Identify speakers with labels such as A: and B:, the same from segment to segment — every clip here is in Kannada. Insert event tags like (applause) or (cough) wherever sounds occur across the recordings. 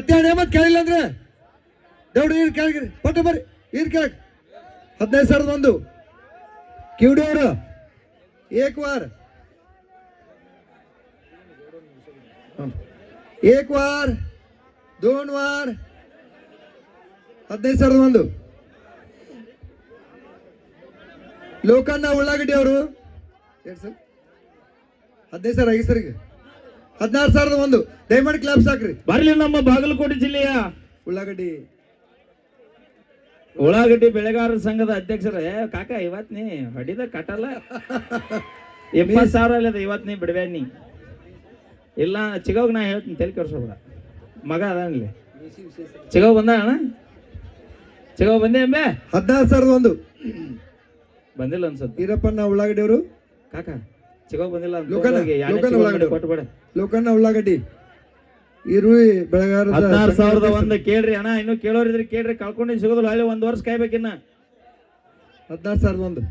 A: ಮತ್ತೆ ನೇಮತ್ ಕೇಳಿಲ್ಲ ಅಂದ್ರೆ? ದೌಡ್ ಏನ್ ಕೆಳಗಿರಿ. ಪಟ್ಟ ಬರ್ರಿ ಏನ್ ಕೇಳಕ್ ಹದಿನೈದು ಸಾವಿರದ ಒಂದು. ಕಿವಿಡಿ ಏಕ್ ವಾರ್ ಹ್ಮ್. ಏಕ್ ವಾರ್ ದೋನ್ ವಾರ್ ಹದಿನೈದು ಸಾವಿರದ ಒಂದು. ಲೋಕಣ್ಣ ಉಳ್ಳಾಗಡ್ಡಿ ಅವರು. ಹದಿನೈದು ಸಾವಿರ ಐದು ಸರ್ ಹದಿನಾರು ಸಾವಿರದ ಒಂದು. ದಯಮಾಡಿ ಕ್ಲಾಪ್ಸ್ ಹಾಕ್ರಿ
B: ಬರ್ಲಿ ನಮ್ಮ ಬಾಗಲಕೋಟೆ ಜಿಲ್ಲೆಯ
A: ಉಳ್ಳಾಗಡ್ಡಿ.
B: ಉಳ್ಳಾಗಡ್ಡಿ ಬೆಳೆಗಾರರ ಸಂಘದ ಅಧ್ಯಕ್ಷರೇ ಕಾಕ ಇವತ್ ನೀ ಹೊಡಿದ ಕಟ್ಟಲ್ಲ (laughs) ಎಪ್ಪತ್ತು ಸಾವಿರ ಅಲ್ಲದ ಇವತ್ ನೀ ಬಿಡ್ಬೇ ನೀ. ಇಲ್ಲ ಚಿಗೋಗ್ ನಾ ಹೇಳ್ತೀನಿ ತಲೆ ಕೆಡ್ಸೋಬೇಡ ಮಗ ಅದಾನಲ್ಲಿ. ಚಿಗೋ ಬಂದ ಅಣ್ಣ? ಚಿಗೋ ಬಂದೆ ಅಂಬೆ?
A: ಹದಿನಾರು ಸಾವಿರದ ಒಂದು.
B: ಬಂದಿಲ್ಲ ಅನ್ಸುತ್ತೆ.
A: ಈರಪ್ಪಣ್ಣ ಉಳ್ಳಾಗಡ್ಡಿ ಅವರು.
B: ಕಾಕ ಚಿಗೋಗ್ ಬಂದಿಲ್ಲ ಅಂತ
A: ಲೋಕನ- ಉಳ್ಳಾಗಡ್ಡಿ. ಈರುಳ್ಳಿ ಬೆಳಗಾರ
B: ಹದಿನಾರು ಸಾವಿರದ ಒಂದು ಕೇಳ್ರಿ ಅಣ್ಣ ಇನ್ನು ಕೇಳೋರಿದ್ರೆ ಕೇಳ್ರಿ ಕಳ್ಕೊಂಡು ಸಿಗೋದಿಲ್ಲ ಹಳ್ಳಿ ಒಂದ್ ವರ್ಷ ಕಾಯ್ಬೇಕಿನ್ನ
A: ಹದಿನಾರು ಸಾವಿರದ ಒಂದು.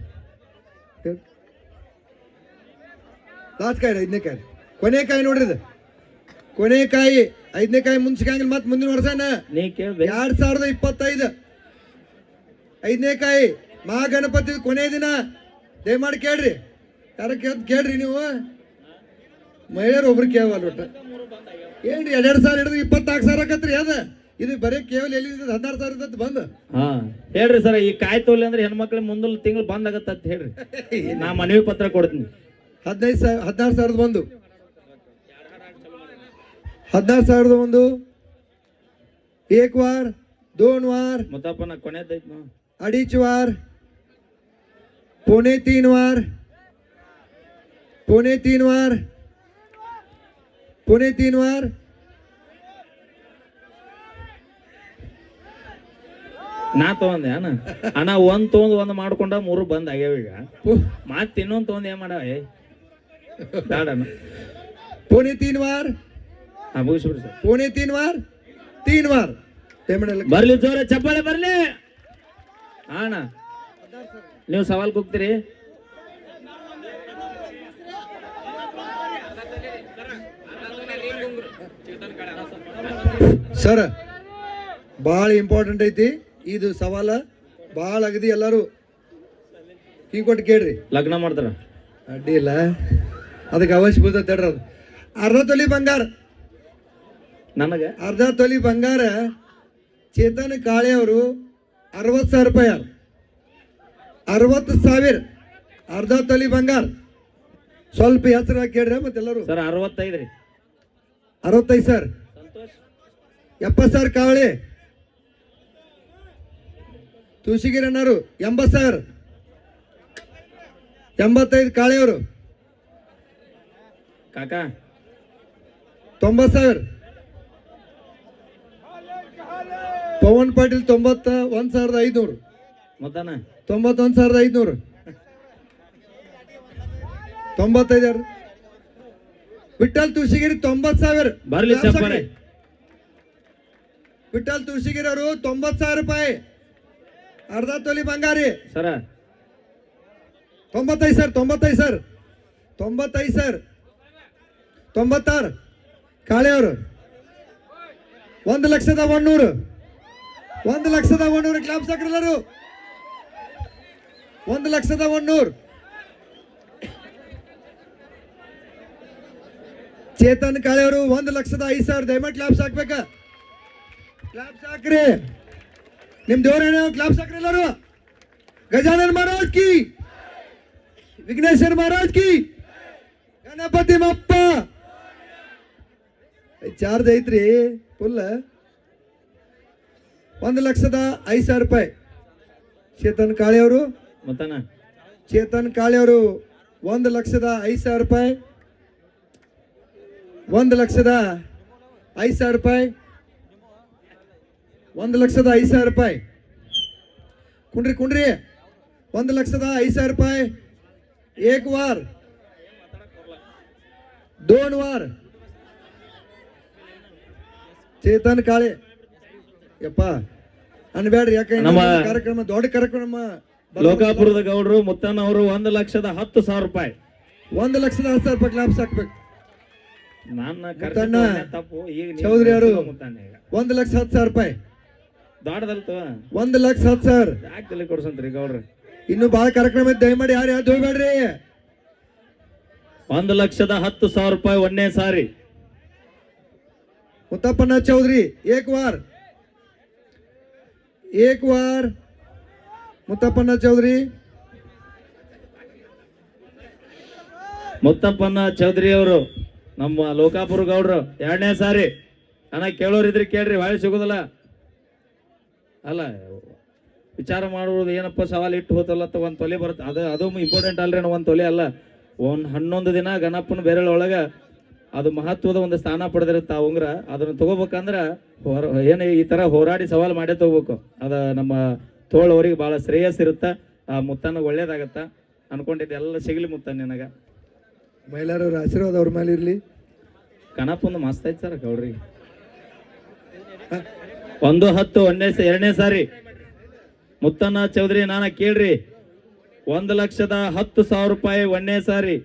A: ಲಾಸ್ಟ್ ಕಾಯಿ ಐದನೇ ಕಾಯಿ ಕೊನೆ ಕಾಯಿ ನೋಡ್ರಿ ಇದು. ಕೊನೆ ಕಾಯಿ ಐದನೇ ಕಾಯಿ ಮುಂಚಿಕಂಗಿಲ್ಲ ಮತ್ತೆ ಮುಂದಿನ ವರ್ಷನ
B: ಕೇಳ್ದೆ
A: ಎರಡ್ ಸಾವಿರದ ಇಪ್ಪತ್ತೈದು. ಐದನೇ ಕಾಯಿ ಮಹಾಗಣಪತಿ ಕೊನೆ ದಿನ. ದಯಮಾಡಿ ಕೇಳ್ರಿ. ಯಾರ ಕೇಳ್ ಕೇಳ್ರಿ ನೀವು. ಮಹಿಳೆಯರು ಒಬ್ರು ಕೇಳುವಲ್ ಒಟ್ಟ. ಏನು ಎರಡೆರಡು ಸಾವಿರ ಹಿಡಿದು ಇಪ್ಪತ್ತಾರು ಸಾವಿರ ಆಕತ್ರಿ ಅದ? ಇದು ಬರೀ ಕೇವಲ ಎಲ್ಲಿ ಹದಿನಾರು ಸಾವಿರ ಇದ್ದದ್ದು ಬಂದು.
B: ಹಾ ಹೇಳ್ರಿ ಸರ್ ಈ ಕಾಯಿ ತೋಲಿ ಅಂದ್ರೆ ಹೆಣ್ಮಕ್ಳು ಮುಂದಲ್ ತಿಂಗಳು ಬಂದ್ ಆಗತ್ತ ಹೇಳ್ರಿ. ನಾ ಮನವಿ ಪತ್ರ ಕೊಡ್ತೀನಿ.
A: ಹದಿನೈದು ಸಾವಿರ ಹದಿನಾರು ಸಾವಿರದ ಒಂದು. ಹದಿನಾರು ಸಾವಿರದ ಒಂದು. ಏಕ್ ವಾರ್ ದೋನ್ ವಾರ್
B: ಮತ್ತಪ್ಪ ನಾ ಕೊನೆದೈತ್ ಅಡೀಚ್
A: ವಾರ್ ಪುಣೆ ತೀನ್ ವಾರ್ वार पौने तीन वार पौने तीन वार
B: ನಾ ತಗೊಂಡೆ ಅಣ್ಣ ಅಣ್ಣ ಒಂದ್ ತಗೊಂಡ್ ಒಂದ್ ಮಾಡ್ಕೊಂಡ ಮೂರು ಬಂದ್ ಆಗ್ಯಾವ ಈಗ
A: पौ-
B: ಮತ್ ಇನ್ನೊಂದ್ ತಗೊಂಡ್ ಏನ್ ಮಾಡವ ಏ ಬೇಡ ಅಣ್ಣ
A: पौने तीन वार
B: ಹಾ ಮುಗಿಸ್ಬಿಡ್ರಿ ಸರ್
A: पौने तीन वार तीन वार पेमेंट ಎಲ್ಲ-
B: ಬರ್ಲಿ ಜೋರ ಚಪ್ಪಾಳೆ ಬರ್ಲಿ ಹಾ ಅಣ್ಣ ನೀವು ಸವಾಲ್ ಹೋಗ್ತೀರಿ
A: ಸರ್ ಭಾಳ ಇಂಪಾರ್ಟೆಂಟ್ ಐತಿ. ಇದು ಸವಾಲ. ಭಾಳ ಅಗದಿ ಎಲ್ಲರೂ ಕೀ ಕೊಟ್ಟು ಕೇಳ್ರಿ.
B: ಲಗ್ನ ಮಾಡ್ತಾರ.
A: ಅಡ್ಡಿ ಇಲ್ಲ. ಅದಕ್ಕೆ ಅವಶ್ಯ ಬೀಳ್ತದೆ ತಡ್ರಿ ಅದು. ಅರ್ಧ ತೊಲಿ ಬಂಗಾರ.
B: ನನಗೆ?
A: ಅರ್ಧ ತೊಲಿ ಬಂಗಾರ. ಚೇತನ್ ಕಾಳೆ ಅವರು ಅರವತ್ತು ಸಾವಿರ ರೂಪಾಯಿ ಅರವತ್ತು ಸಾವಿರ. ಅರ್ಧ ತೊಲಿ ಬಂಗಾರ. ಸ್ವಲ್ಪ ಹೆಸರು ಕೇಳ್ರಿ ಮತ್ತೆಲ್ಲರೂ.
B: ಸರ್ ಅರವತ್ತೈದು ರೀ.
A: ಅರವತ್ತೈದು ಸರ್ ಎಪ್ಪತ್ತು ಸಾವಿರ ಕಾವಳಿ. ತುಳಸಿಗಿರಿ ಅಣ್ಣರು ಎಂಬತ್ತು ಸಾವಿರ. ಎಂಬತ್ತೈದು ಕಾಳೆಯವರು.
B: ಕಾಕ.
A: ತೊಂಬತ್ತು ಸಾವಿರ. ಪವನ್ ಪಾಟೀಲ್ ತೊಂಬತ್ತ ಒಂದ್ ಸಾವಿರದ ಐದುನೂರು.
B: ಮತ್ತನ
A: ತೊಂಬತ್ತೊಂದು ಸಾವಿರದ ಐದುನೂರು. ತೊಂಬತ್ತೈದು ವಿಠಲ್ ತುಳಸಿಗಿರಿ ತೊಂಬತ್ತು ಸಾವಿರ.
B: ಬರ್ಲಿ.
A: ವಿಠಲ್ ತುಳಸಿಗಿರವರು ತೊಂಬತ್ತು ಸಾವಿರ ರೂಪಾಯಿ. ಅರ್ಧ ತೊಲಿ ಬಂಗಾರಿ.
B: ಸರ.
A: ತೊಂಬತ್ತೈದು ಸರ್ ತೊಂಬತ್ತೈದು ಸರ್. ತೊಂಬತ್ತೈದು ಸರ್. ತೊಂಬತ್ತಾರು. ಕಾಳೆಯವರು. ಒಂದು ಲಕ್ಷದ ಒನ್ನೂರು ಒಂದು ಲಕ್ಷದ ಒನ್ನೂರು ಕ್ಲಾಪ್ ಸಕ್ರಲ್ಲರು. ಒಂದು ಲಕ್ಷದ ಒನ್ನೂರು ಚೇತನ್ ಕಾಳೆಯವರು ಒಂದು ಲಕ್ಷದ ಐದು ಸಾವಿರ ದಯಮಾಡಿ ಕ್ಲಾಪ್ಸ್ ಹಾಕ್ಬೇಕ? ಕ್ಲಾಪ್ಸ್ ಸಾಕ್ರಿ. ನಿಮ್ ದೇವರೇನೋ ಕ್ಲಾಪ್ ಸಾಕ್ರಿ ಎಲ್ಲರೂ? ಗಜಾನನ್ ಮಹಾರಾಜ್ ಕಿ! ವಿಘ್ನೇಶ್ವರ ಮಹಾರಾಜ್ ಕಿ! ಗಣಪತಿ ಮಪ್ಪ! ಚಾರ್ಜ್ ಐತ್ರಿ ಫುಲ್. ಒಂದು ಲಕ್ಷದ ಐದು ಸಾವಿರ ರೂಪಾಯಿ. ಚೇತನ್ ಕಾಳಿಯವರು
B: ಮತ್ತನ
A: ಚೇತನ್ ಕಾಳಿಯವರು ಒಂದು ಲಕ್ಷದ ಐದು ಸಾವಿರ ರೂಪಾಯಿ. ಒಂದು ಲಕ್ಷದ ಐದು ಸಾವಿರ ರೂಪಾಯಿ. ಒಂದು ಲಕ್ಷದ ಐದು ಸಾವಿರ ರೂಪಾಯಿ. ಕುಂಡ್ರಿ ಕುಂಡ್ರಿ. ಒಂದು ಲಕ್ಷದ ಐದು ಸಾವಿರ ರೂಪಾಯಿ. ಏಕ್ ವಾರ್ ದೋನ್ ವಾರ್ ಚೇತನ್ ಕಾಳೆ. ಯಪ್ಪ ಅನ್ಬೇಡ್ರಿ
B: ಯಾಕಂದ್ರೆ
A: ಕಾರ್ಯಕ್ರಮ ದೊಡ್ಡ ಕಾರ್ಯಕ್ರಮ
B: ಲೋಕಾಪುರದ ಗೌಡರು ಮುತ್ತಣ್ಣ ಅವರು ಒಂದು ಲಕ್ಷದ ಹತ್ತು ಸಾವಿರ ರೂಪಾಯಿ.
A: ಒಂದ್ ಲಕ್ಷದ ಹತ್ತು ಸಾವಿರ ರೂಪಾಯಿ ಕ್ಲಾಪ್ಸ್ ಹಾಕ್ಬೇಕು.
B: ನನ್ನ
A: ಚೌಧರಿ ಅವರು ಒಂದ್ ಲಕ್ಷ ಹತ್ತು ಸಾವಿರ ರೂಪಾಯಿ. ಒಂದ್ ಲಕ್ಷ ಹತ್ತು ಸರ್
B: ಯಾಕೆ ತಲೆ ಕೊಡ್ಸಂತ್ರಿ ಗೌಡ್ರಿ
A: ಇನ್ನು ಬಾಳ ಕಾರ್ಯಕ್ರಮ ಐತಿ ದಯಮಾಡಿ ಯಾರು ಯಾವ್ದು ಹೋಗ್ಬೇಡ್ರಿ
B: ಒಂದು ಲಕ್ಷದ ಹತ್ತು ಸಾವಿರ ರೂಪಾಯಿ ಒಂದೇ ಸಾರಿ.
A: ಉತ್ತಪ್ಪನ ಚೌಧರಿ ಏಕ್ ವಾರ್ ಏಕ್ ವಾರ್ ಮುತ್ತಪ್ಪನ ಚೌಧರಿ.
B: ಮುತ್ತಪ್ಪನ ಚೌಧರಿ ಅವರು ನಮ್ಮ ಲೋಕಾಪುರ ಗೌಡ್ರು ಎರಡನೇ ಸಾರಿ. ಅಣ್ಣ ಕೇಳೋರಿದ್ರಿ ಕೇಳ್ರಿ ಬಾಳೆ ಸಿಗೋದಿಲ್ಲ. ಅಲ್ಲ ವಿಚಾರ ಮಾಡುವುದು ಏನಪ್ಪ ಸವಾಲು ಇಟ್ಟು ಹೋತಲ್ಲ ಅಂತ ಒಂದು ತೊಲೆ ಬರುತ್ತೆ. ಅದು ಅದು ಇಂಪಾರ್ಟೆಂಟ್ ಅಲ್ರಿ ಒಂದು ತೊಲೆ ಅಲ್ಲ. ಒಂದು ಹನ್ನೊಂದು ದಿನ ಗಣಪನ ಬೇರೆ ಒಳಗ ಅದು ಮಹತ್ವದ ಒಂದು ಸ್ಥಾನ ಪಡೆದಿರುತ್ತೆ ಆ ಉಂಗ್ರ. ಅದನ್ನ ತಗೋಬೇಕಂದ್ರ ಹೊರ ಏನು ಈ ತರ ಹೋರಾಡಿ ಸವಾಲು ಮಾಡೇ ತಗೋಬೇಕು. ಅದು ನಮ್ಮ ತೋಳವರಿಗೆ ಬಹಳ ಶ್ರೇಯಸ್ ಇರುತ್ತ. ಆ ಮುತ್ತನ ಒಳ್ಳೇದಾಗತ್ತೆ. ಅನ್ಕೊಂಡಿದ್ದೆ ಎಲ್ಲ ಸಿಗಲಿ ಮುತ್ತ ನಿನಗ.
A: ಮಹಿಳೆಯರವ್ರ ಆಶೀರ್ವಾದ ಅವ್ರ ಮೇಲೆ ಇರ್ಲಿ.
B: ಗಣಪನ ಮಸ್ತ್ ಐತ್ ಸರ್ ಗೌಡ್ರಿಗೆ. ಒಂದು ಹತ್ತು ಒಂದನೇ ಎರಡನೇ ಸಾರಿ. ಮುತ್ತಣ್ಣ ಚೌಧರಿ ನಾನ ಕೇಳ್ರಿ. ಒಂದು ಲಕ್ಷದ ಹತ್ತು ಸಾವಿರ ರೂಪಾಯಿ ಒಂದನೇ ಸಾರಿ.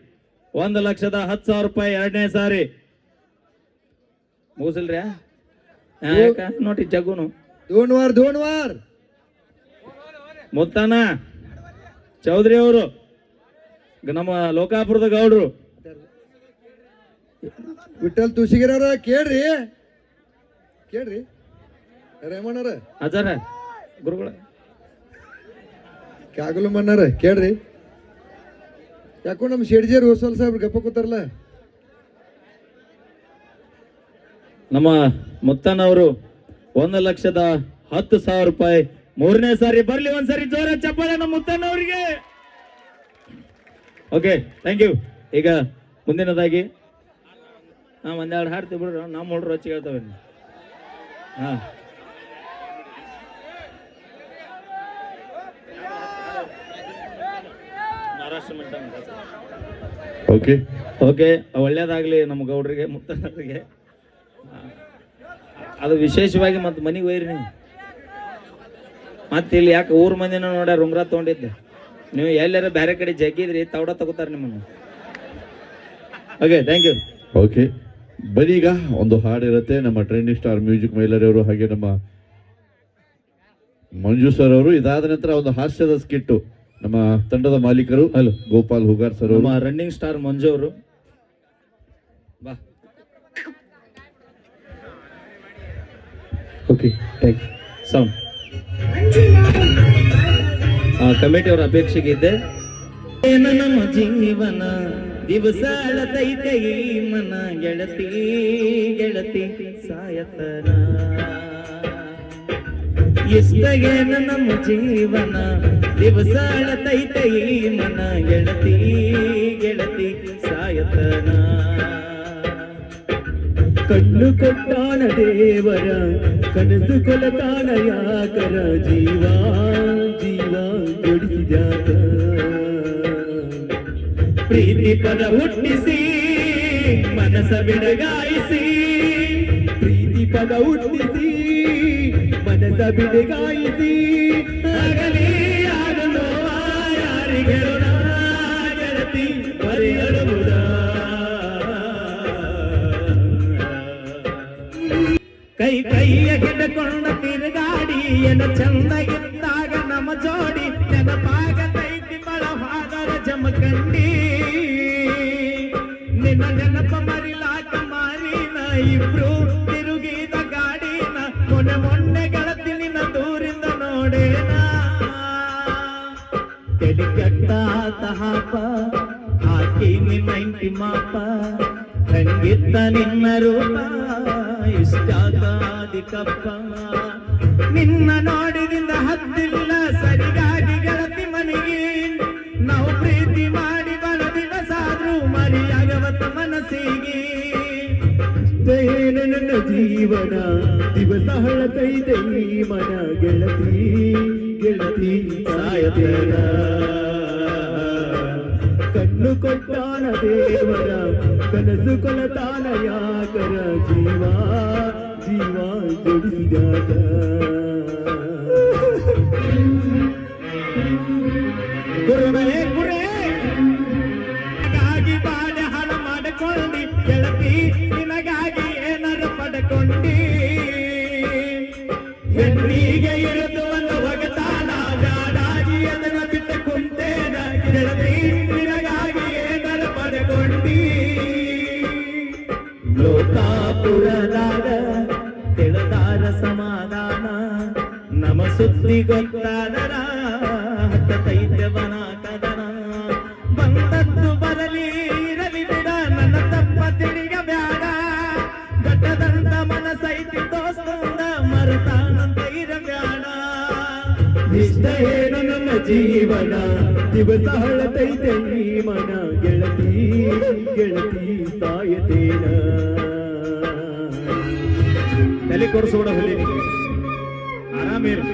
B: ಒಂದು ಲಕ್ಷದ ಹತ್ತು ಸಾವಿರ ರೂಪಾಯಿ ಎರಡನೇ ಸಾರಿ. ಮುಗಿಸಿಲ್ರಿ ನೋಡಿ ಜಗ್ಗುನು
A: ಧೋಣವಾರ್ ವಾರ್ ದೋಣ್ ವಾರ್
B: ಮುತ್ತಣ್ಣ ಚೌಧರಿ ಅವರು ನಮ್ಮ ಲೋಕಾಪುರದ ಗೌಡ್ರು.
A: ವಿಠಲ್ ತುಸಿಗಿರವ್ರ ಕೇಳ್ರಿ. ಕೇಳ್ರಿ. ರೇಮಣ್ಣರ
B: ಗುರುಗಳ.
A: ಕ್ಯಾಗುಲು ಮಣ್ಣಾರ ಕೇಳ್ರಿ. ಯಾಕೋ ನಮ್ಮ ಶೇಡ್ಜಿಯರ್ ಹೊಸಲ್ ಸಾಹೇಬ್ರು ಗಪ್ಪ ಕೂತಾರಲ್ಲ?
B: ನಮ್ಮ ಮುತ್ತನವರು ಒಂದು ಲಕ್ಷದ ಹತ್ತು ಸಾವಿರ ರೂಪಾಯಿ ಮೂರನೇ ಸಾರಿ ಬರ್ಲಿ ಒಂದ್ಸರಿ ಜೋರ ಚಪ್ಪಾಳೆ ನಮ್ಮ ಮುತ್ತನವರಿಗೆ. ಓಕೆ ಥ್ಯಾಂಕ್ ಯು ಈಗ ಮುಂದಿನದಾಗಿ ಹಾ ಒಂದೆರಡು ಹಾಡ್ತೀವಿ ಬಿಡ್ರಿ ನಮ್ಮ ಹುಡ್ರು ಹಚ್ಚಿ ಹೇಳ್ತವೆ. ಹಾ. ಮಹಾರಾಷ್ಟ್ರ
C: ಓಕೆ
B: ಓಕೆ ಒಳ್ಳೇದಾಗಲಿ ನಮ್ಮ ಗೌಡ್ರಿಗೆ ಮುತ್ತನವರಿಗೆ. ಅದು ವಿಶೇಷವಾಗಿ ಮತ್ತೆ ಮನೆಗೆ ಒಯ್ರಿ ನೀವು. ಮತ್ತೆ ಇಲ್ಲಿ ಯಾಕೆ ಊರ್ ಮಂದಿನ ನೋಡ್ಯಾರ ಉಂಗ್ರ ತೊಗೊಂಡಿದ್ದೆ. ನೀವು ಎಲ್ಲಾರ ಬೇರೆ ಕಡೆ ಜಗ್ಗಿದ್ರಿ ತೌಡ ತಗೋತಾರೆ ನಿಮ್ಮನ್ನು. ಓಕೆ ಥ್ಯಾಂಕ್ ಯು
C: ಓಕೆ ಬರೀಗ ಒಂದು ಹಾಡು ಇರುತ್ತೆ ನಮ್ಮ ಟ್ರೆಂಡಿಂಗ್ ಸ್ಟಾರ್ ಮ್ಯೂಸಿಕ್ ಮೈಲರವರು ಹಾಗೆ ನಮ್ಮ ಮಂಜು ಸರ್ ಅವರು. ಇದಾದ ನಂತರ ಒಂದು ಹಾಸ್ಯದ ಸ್ಕಿಟ್ಟು ನಮ್ಮ ತಂಡದ ಮಾಲೀಕರು
B: ಹಲೋ
C: ಗೋಪಾಲ್ ಹುಗಾರ್ ಸರ್
B: ನಮ್ಮ ರನ್ನಿಂಗ್ ಸ್ಟಾರ್ ಮಂಜು ಅವರು. ಬಾ. ಓಕೆ ಥ್ಯಾಂಕ್ ಸೌಂಡ್ ಕಮಿಟಿ ಅವರ ಅಪೇಕ್ಷೆಗೆ ಇದ್ದೆ. ನಮ್ಮ ಜೀವನ? ದಿವಸ ಅಳತೈತೆ ಮನ ಗೆಳತಿ ಗೆಳತಿ ಸಾಯತನ. ಎಷ್ಟಗೇನ ನಮ್ಮ ಜೀವನ, ದಿವಸಾಳ ಈ ಮನ, ಗೆಳತಿ ಗೆಳತಿ ಸಾಯತನ. ಕಣ್ಣು ಕೊಟ್ಟಾನ ದೇವರ, ಕನಸು ಕೊಲತಾನ ಯಾಕರ ಜೀವ ಜೀವ ಜೋಡಿಸಿದ್ಯಾಕ ಪ್ರೀತಿ ಪದ ಹುಟ್ಟಿಸಿ, ಮನಸ ಬಿಡಗಾಯಿಸಿ, ಪ್ರೀತಿ ಪದ ಹುಟ್ಟಿಸಿ ಮನಸ ಬಿಡಗಾಯಿಸಿ ಆಗಲಿ ಆಗಲು ಯಾರಿಗೆ ಗೆಳತಿ ಪರಿಯಳುವುದ ಕೈ ಕೈಯ ಹಿಡ್ಕೊಂಡ ತಿರುಗಾಡಿ ಎನ ಚಂದ ಇದ್ದಾಗ ನಮ್ಮ ಜೋಡಿ ನೆನಪಾಗತೈತಿ ಬಳವಾದರ ಜಮಖಂಡಿ ಹಾಪ ಹಾಕಿ ನಿನ್ನಂಟಿ ಮಾಪ ಹಂಗಿತ್ತ ನಿನ್ನ ರೂಪ ಇಷ್ಟಾಗಾದಿ ಕಪ್ಪ ನಿನ್ನ
D: ಕನಸು
B: ಸುದ್ದಿ ಗೊತ್ತಾದರ ಹತ್ತೈದ್ಯವನ ಕದನ? ಬಂದದ್ದು ಬರಲಿ, ಇರಲಿ ಬಿಡ, ನನ್ನ ತಪ್ಪ ತಿಳಿಗ ಬ್ಯಾಡ. ಗಟ್ಟದಂತ ಮನಸೈತಿ ದೋಸ್ತಂದ, ಮರತಾನಂತ ಇರಬ್ಯಾಡ ಇಷ್ಟ ಏನು ನನ್ನ ಜೀವನ, ದಿವಸ ಹಳತೈತೆ ಈ ಮನ ಗೆಳತಿ ಗೆಳತಿ ಸಾಯತೇನ? ತಲೆ ಕೊಡಿಸೋಣ ಹೊಲಿ. ಆರಾಮೇನು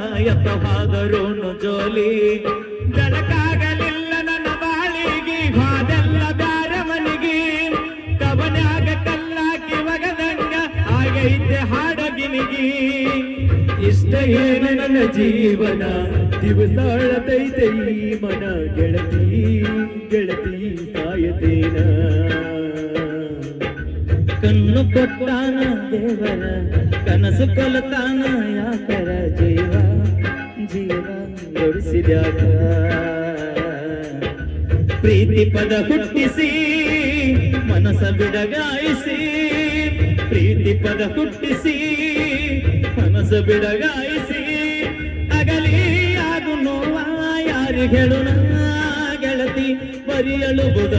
B: ಎತ್ತವಾದರೂನು ಜೋಲಿ. ಬೆಳಕಾಗಲಿಲ್ಲ ನನ್ನ ಬಾಳಿಗೆ, ಹಾದೆಲ್ಲ ಬ್ಯಾರ ಮನಿಗೆ. ಕವನ್ಯಾಗ ಕಲ್ಲಾಕಿ ಮಗದಂಗ ಆಗೈತೆ ಹಾಡಗಿನಿಗಿ. ಇಷ್ಟ ಏನು ನನ್ನ ಜೀವನ, ದಿವಸಾಳತೈತೆ ಈ ಮನ, ಗೆಳತಿ ಗೆಳತಿ ಸಾಯತೇನ. ಕಣ್ಣು ಕೊಟ್ಟಾನ ದೇವರ, ಕನಸು ಕೊಲತಾನ ಯಾಕರ? ನುಡಿಸಿದ್ಯಾಕ ಪ್ರೀತಿ ಪದ ಹುಟ್ಟಿಸಿ, ಮನಸ ಬಿಡಗಾಯಿಸಿ. ಪ್ರೀತಿ ಪದ ಹುಟ್ಟಿಸಿ, ಮನಸ ಬಿಡಗಾಯಿಸಿ. ಅಗಲಿ ಆಗು ನೋವ, ಯಾರಿಗೆ ಹೇಳುಣ ಗೆಳತಿ ಬರಿಯಳುವುದ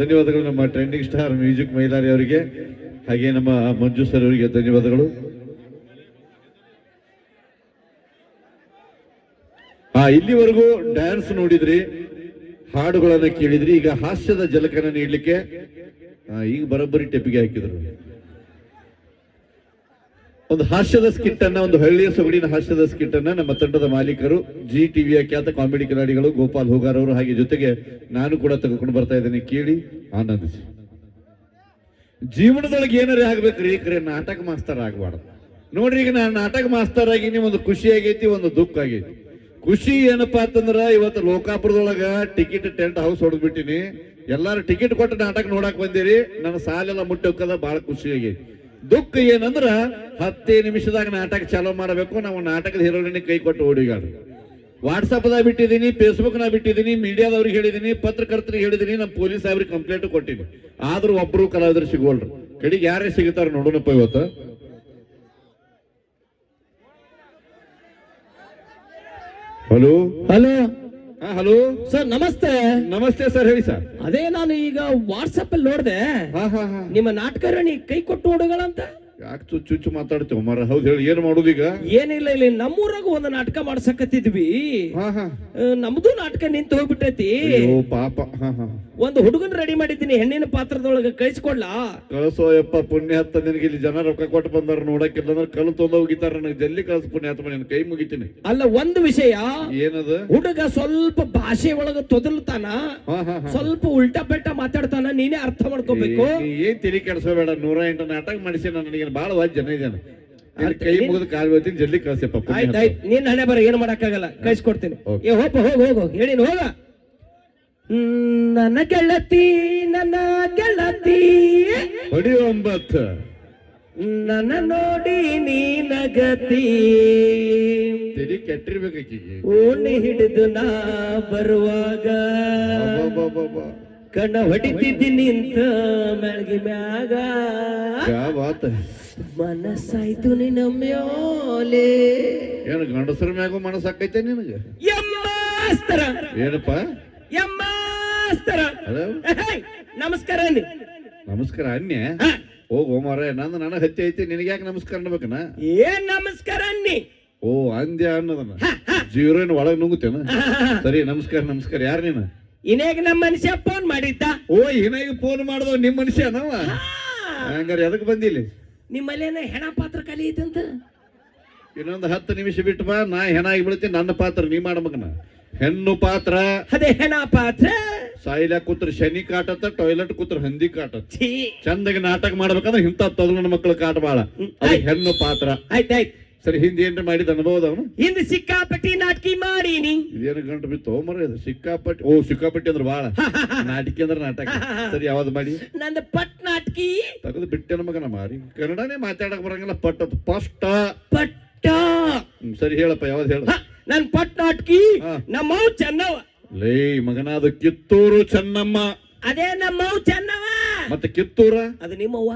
C: ಧನ್ಯವಾದಗಳು ನಮ್ಮ ಟ್ರೆಂಡಿಂಗ್ ಸ್ಟಾರ್ ಮ್ಯೂಸಿಕ್ ಮೈಲಾರಿ ಅವರಿಗೆ, ಹಾಗೆ ನಮ್ಮ ಮಂಜು ಸರ್ ಅವರಿಗೆ ಧನ್ಯವಾದಗಳು. ಹಾ ಇಲ್ಲಿವರೆಗೂ ಡ್ಯಾನ್ಸ್ ನೋಡಿದ್ರಿ ಹಾಡುಗಳನ್ನ ಕೇಳಿದ್ರಿ ಈಗ ಹಾಸ್ಯದ ಜಲಕನ ನೀಡ್ಲಿಕ್ಕೆ ಆ, ಈಗ ಬರೋಬ್ಬರಿ ಟೆಪ್ಪಿಗೆ ಹಾಕಿದ್ರು. ಒಂದು ಹಾಸ್ಯದ ಸ್ಕಿಟ್ ಅನ್ನ ಒಂದು ಹಳ್ಳಿಯ ಸೊಗಡಿನ ಹಾಸ್ಯದ ಸ್ಕಿಟ್ ಅನ್ನ ನಮ್ಮ ತಂಡದ ಮಾಲೀಕರು ಜಿ ಟಿವಿಯ ಖ್ಯಾತ ಕಾಮಿಡಿ ಕಲಾಡಿಗಳು ಗೋಪಾಲ್ ಹೋಗಾರ್ ಅವರು ಹಾಗೆ ಜೊತೆಗೆ ನಾನು ಕೂಡ ತೆಗೆದುಕೊಂಡು ಬರ್ತಾ ಇದ್ದೇನೆ ಕೇಳಿ ಆನಂದಿಸಿ. ಜೀವನದೊಳಗೆ ಏನಾರೇ ಆಗ್ಬೇಕ್ರಿ ಕರೆ ನಾಟಕ ಮಾಸ್ತರ್ ಆಗ್ಬಾರ್ದು. ನೋಡ್ರಿ ಈಗ ನಾನು ನಾಟಕ ಮಾಸ್ತರ್ ನಿಮ್ಮ ಒಂದು ಖುಷಿ ಆಗೈತಿ ಒಂದು ದುಃಖ ಆಗೈತಿ. ಖುಷಿ ಏನಪ್ಪಾ ಅಂತಂದ್ರ ಇವತ್ತು ಲೋಕಾಪುರದೊಳಗ ಟಿಕೆಟ್ ಟೆಂಟ್ ಹೌಸ್ ಹೊಡೆದ್ಬಿಟ್ಟಿನಿ. ಎಲ್ಲಾರು ಟಿಕೆಟ್ ಕೊಟ್ಟು ನಾಟಕ ನೋಡಕ್ ಬಂದಿರಿ. ನನ್ನ ಸಾಲೆಲ್ಲ ಮುಟ್ಟಿ ಹೋಗ್ಕದ ಬಹಳ ಖುಷಿ ದುಃಖ ಏನಂದ್ರ ಹತ್ತೇ ನಿಮಿಷದಾಗ ನಾಟಕ ಚಾಲೋ ಮಾಡಬೇಕು. ನಾವು ನಾಟಕದ ಹೀರೋಯಿನ್ ಕೈ ಕೊಟ್ಟು ಓಡಿಗಾಡ್ರಿ. ವಾಟ್ಸಪ್ದಾಗ ಬಿಟ್ಟಿದ್ದೀನಿ ಫೇಸ್ಬುಕ್ನಾಗ ಬಿಟ್ಟಿದ್ದೀನಿ ಮೀಡಿಯಾದವ್ರಿಗೆ ಹೇಳಿದ್ದೀನಿ ಪತ್ರಕರ್ತರಿಗೆ ಹೇಳಿದ್ದೀನಿ ನಮ್ಮ ಪೊಲೀಸ್ ಅವ್ರಿಗೆ ಕಂಪ್ಲೇಂಟ್ ಕೊಟ್ಟಿನಿ. ಆದ್ರೂ ಒಬ್ರು ಕಲಾವಿದರು ಸಿಗೋಲ್ರು. ಕಡೆಗೆ ಯಾರೇ ಸಿಗುತ್ತಾರ ನೋಡೋಣಪ್ಪ ಇವತ್ತು. ಹಲೋ?
B: ಹಲೋ?
C: ಹಾ ಹಲೋ?
B: ಸರ್ ನಮಸ್ತೆ.
C: ನಮಸ್ತೆ ಸರ್ ಹೇಳಿ ಸರ್.
B: ಅದೇ ನಾನು ಈಗ ವಾಟ್ಸಪ್ ಅಲ್ಲಿ ನೋಡಿದೆ. ನಿಮ್ಮ ನಾಟಕರಣಿ ಕೈ ಕೊಟ್ಟು ಹುಡುಗಳಂತ?
C: ಯಾಕೆ ಚುಚ್ಚು ಮಾತಾಡ್ತೇವ? ಮರ ಹೌದು ಹೇಳಿ ಏನ್ ಮಾಡೋದು ಈಗ?
B: ಏನಿಲ್ಲ ಇಲ್ಲಿ ನಮ್ಮೂರಾಗ ಒಂದು ನಾಟಕ ಮಾಡ್ಸಕತ್ತಿದ್ವಿ.
C: ಹಾ ಹಾ.
B: ನಮ್ದು ನಾಟಕ ನಿಂತು ಹೋಗ್ಬಿಟ್ಟೈತಿ.
C: ಅಯ್ಯೋ ಪಾಪ. ಹಾ ಹಾ.
B: ಒಂದು ಹುಡುಗನ್ ರೆಡಿ ಮಾಡಿದ್ದೀನಿ ಹೆಣ್ಣಿನ ಪಾತ್ರದೊಳಗ ಕಳಿಸ್ಕೊಡ್ಲಾ?
C: ಕಳ್ಸೋ ಯಪ್ಪ ಪುಣ್ಯ ಹತ್ತ ನಿನಗೆ ಇಲ್ಲಿ ಜನ ರೊಕ್ಕ ಕೊಟ್ಟು ಬಂದಾರ ನೋಡಕ್ಕಿಲ್ಲ ಅಂದ್ರೆ ಕಲ್ಲು ತೊಂದ ಹೋಗಿತಾರ ನನಗೆ ಜಲ್ದಿ ಕಳ್ಸ ಪುಣ್ಯ ಹತ್ತ ನಿನ್ ಕೈ ಮುಗಿತೀನಿ.
B: ಅಲ್ಲ ಒಂದು ವಿಷಯ.
C: ಏನದ?
B: ಹುಡುಗ ಸ್ವಲ್ಪ ಭಾಷೆ ಒಳಗ ತೊದಲ್ತಾನ
C: ಹಾ ಹಾ ಹಾ.
B: ಸ್ವಲ್ಪ ಉಲ್ಟಾ ಬೆಟ್ಟ ಮಾತಾಡ್ತಾನ ನೀನೇ ಅರ್ಥ ಮಾಡ್ಕೋಬೇಕು.
C: ಏನ್ ಬೇಡ ಕೆಡ್ಸೋಬೇಡ. ನೂರ ಎಂಟು ನಾಟಕ ಮಾಡಿಸಿ ನನಗೆ ವಾಜ್ ಜನ ಇದ್ದಾನೆ ನಿನ್ ಕೈ ಮುಗಿದು ಕಾಲ್ ಬೀಳ್ತೀನಿ ಜಲ್ದಿ ಕಳ್ಸಪ್ಪ
B: ಆಯ್ತು ನೀನ್ ಹಣೆ ಬರ ಏನು ಮಾಡಕ್ಕಾಗಲ್ಲ. ಕಳ್ಸಿಕೊಡ್ತೀನಿ. ಏ ಹೋಪ ಹೋಗ ಹೋಗು ಹೇಳಿನ ಹೋಗ. ನನ್ನ ಗೆಳತಿ ನನ್ನ ಗೆಳತಿ.
C: ಹೊಡಿ ಒಂಬತ್ತು.
B: ನನ್ನ ನೋಡಿ ನೀನಗತಿ
C: ತಿರಿ ಕೆಟ್ಟಿರ್ಬೇಕು
B: ಓಣಿ ಹಿಡಿದು ನಾ ಬರುವಾಗ. ಕಣ್ಣ ಹೊಡಿತಿದ್ದಿ ನಿಂತ ಮೆಳಗಿ ಮ್ಯಾಗ. ಮನಸ್ಸಾಯ್ತು ನಿನ್ನ ಮ್ಯಾಲೆ.
C: ಏನು ಗಂಡಸರ ಮ್ಯಾಗೂ ಮನಸ್ಸಾಕೈತೆ ನಿನಗೆ?
B: ಯಮ್ಮಾಸ್ತರ
C: ಏನಪ್ಪ?
B: ಏಯ್, ನಮಸ್ಕಾರ ಅನ್ನಿ
C: ನಮಸ್ಕಾರ
B: ಅನ್ನಿ
C: ಹೋಗೋ ಮಾರ ನಂದು ನನಗೆ ಹತ್ತಿ ಐತಿ ನಿನಗೆ ಯಾಕೆ ನಮಸ್ಕಾರ ಅನ್ಬೇಕನ?
B: ಏನ್ ನಮಸ್ಕಾರ ಅನ್ನಿ?
C: ಓ ಅಂದ್ಯ ಅನ್ನೋದನ್ನ. ಜೀವನ ಒಳಗ್ ನುಂಗುತ್ತೇನ? ಸರಿ ನಮಸ್ಕಾರ ನಮಸ್ಕಾರ. ಯಾರು ನೀನು?
B: ಇನೇಗ ನಮ್ಮ ಮನುಷ್ಯ ಫೋನ್ ಮಾಡಿದ್ದ?
C: ಓ ಇನ್ನೇಗ ಫೋನ್ ಮಾಡ್ದವ ನಿಮ್ ಮನುಷ್ಯ ನಾವ ಹಂಗಾರೆ ಎದಕ್ ಬಂದಿಲ್ಲ
B: ನಿಮ್ಮಲ್ಲೇನ ಹೆಣ ಪಾತ್ರ ಕಲಿ ಐತಂತ?
C: ಇನ್ನೊಂದು ಹತ್ತು ನಿಮಿಷ ಬಿಟ್ಟು ಬಾ ನಾ ಹೆಣ ಆಗಿಬಿಡ್ತೀನಿ ನನ್ನ ಪಾತ್ರ ನೀ ಮಾಡ್ಬೇಕನ ಹೆಣ್ಣು ಪಾತ್ರ.
D: ಅದೇ ಹೆಣ ಪಾತ್ರ.
C: ಸಾಯಿಲ ಕೂತ್ರ ಶನಿ ಕಾಟತ್ತ ಟಾಯ್ಲೆಟ್ ಕೂತ್ರ ಹಂದಿ ಕಾಟ
D: ಛೀ.
C: ಚಂದಗೆ ನಾಟಕ ಮಾಡ್ಬೇಕಂದ್ರೆ ಇಂಥ ತೊದಲನ ಮಕ್ಕಳು ಕಾಟ ಬಾಳ. ಅದು ಹೆಣ್ಣು ಪಾತ್ರ.
D: ಆಯ್ತಾಯ್ತು
C: ಸರಿ ಹಿಂದೆ ಏನ್ರ ಮಾಡಿದ ಅನುಭವ ಅವನು?
D: ಹಿಂದೆ ಸಿಕ್ಕಾಪಟ್ಟಿ ನಾಟಕಿ ಮಾಡೀನಿ.
C: ಇದೇನು ಗಂಟು ಬಿತ್ತು? ಮರ ಇದು ಸಿಕ್ಕಾಪಟ್ಟಿ ಓ ಸಿಕ್ಕಾಪಟ್ಟಿ ಅಂದ್ರೆ ಬಾಳ. (laughs) ನಾಟಕಿ ಅಂದ್ರೆ ನಾಟಕ. ಸರಿ ಯಾವ್ದು ಮಾಡಿ?
D: ನಂದು ಪಟ್ ನಾಟಕಿ.
C: ತಗದು ಬಿಟ್ಟೆ ಮಗನ ಮಾರಿ. ಕನ್ನಡನೇ ಮಾತಾಡಕ್ ಬರಂಗಿಲ್ಲ. ಪಟ್ ಅದು.
D: ಪಟ್ಟ.
C: ಸರಿ ಹೇಳಪ್ಪ ಯಾವ್ದು ಹೇಳ?
D: ನನ್ ಪಟ್ ನಾಟಕಿ. ನಮ್ಮ ಚೆನ್ನವ
C: ಲೇ ಮಗನ ಅದು ಕಿತ್ತೂರು ಚೆನ್ನಮ್ಮ.
D: ಅದೇ ನಮ್ಮವ್ ಚೆನ್ನವ
C: ಮತ್ತೆ ಕಿತ್ತೂರ?
D: ಅದು ನಿಮ್ಮವ್ವ.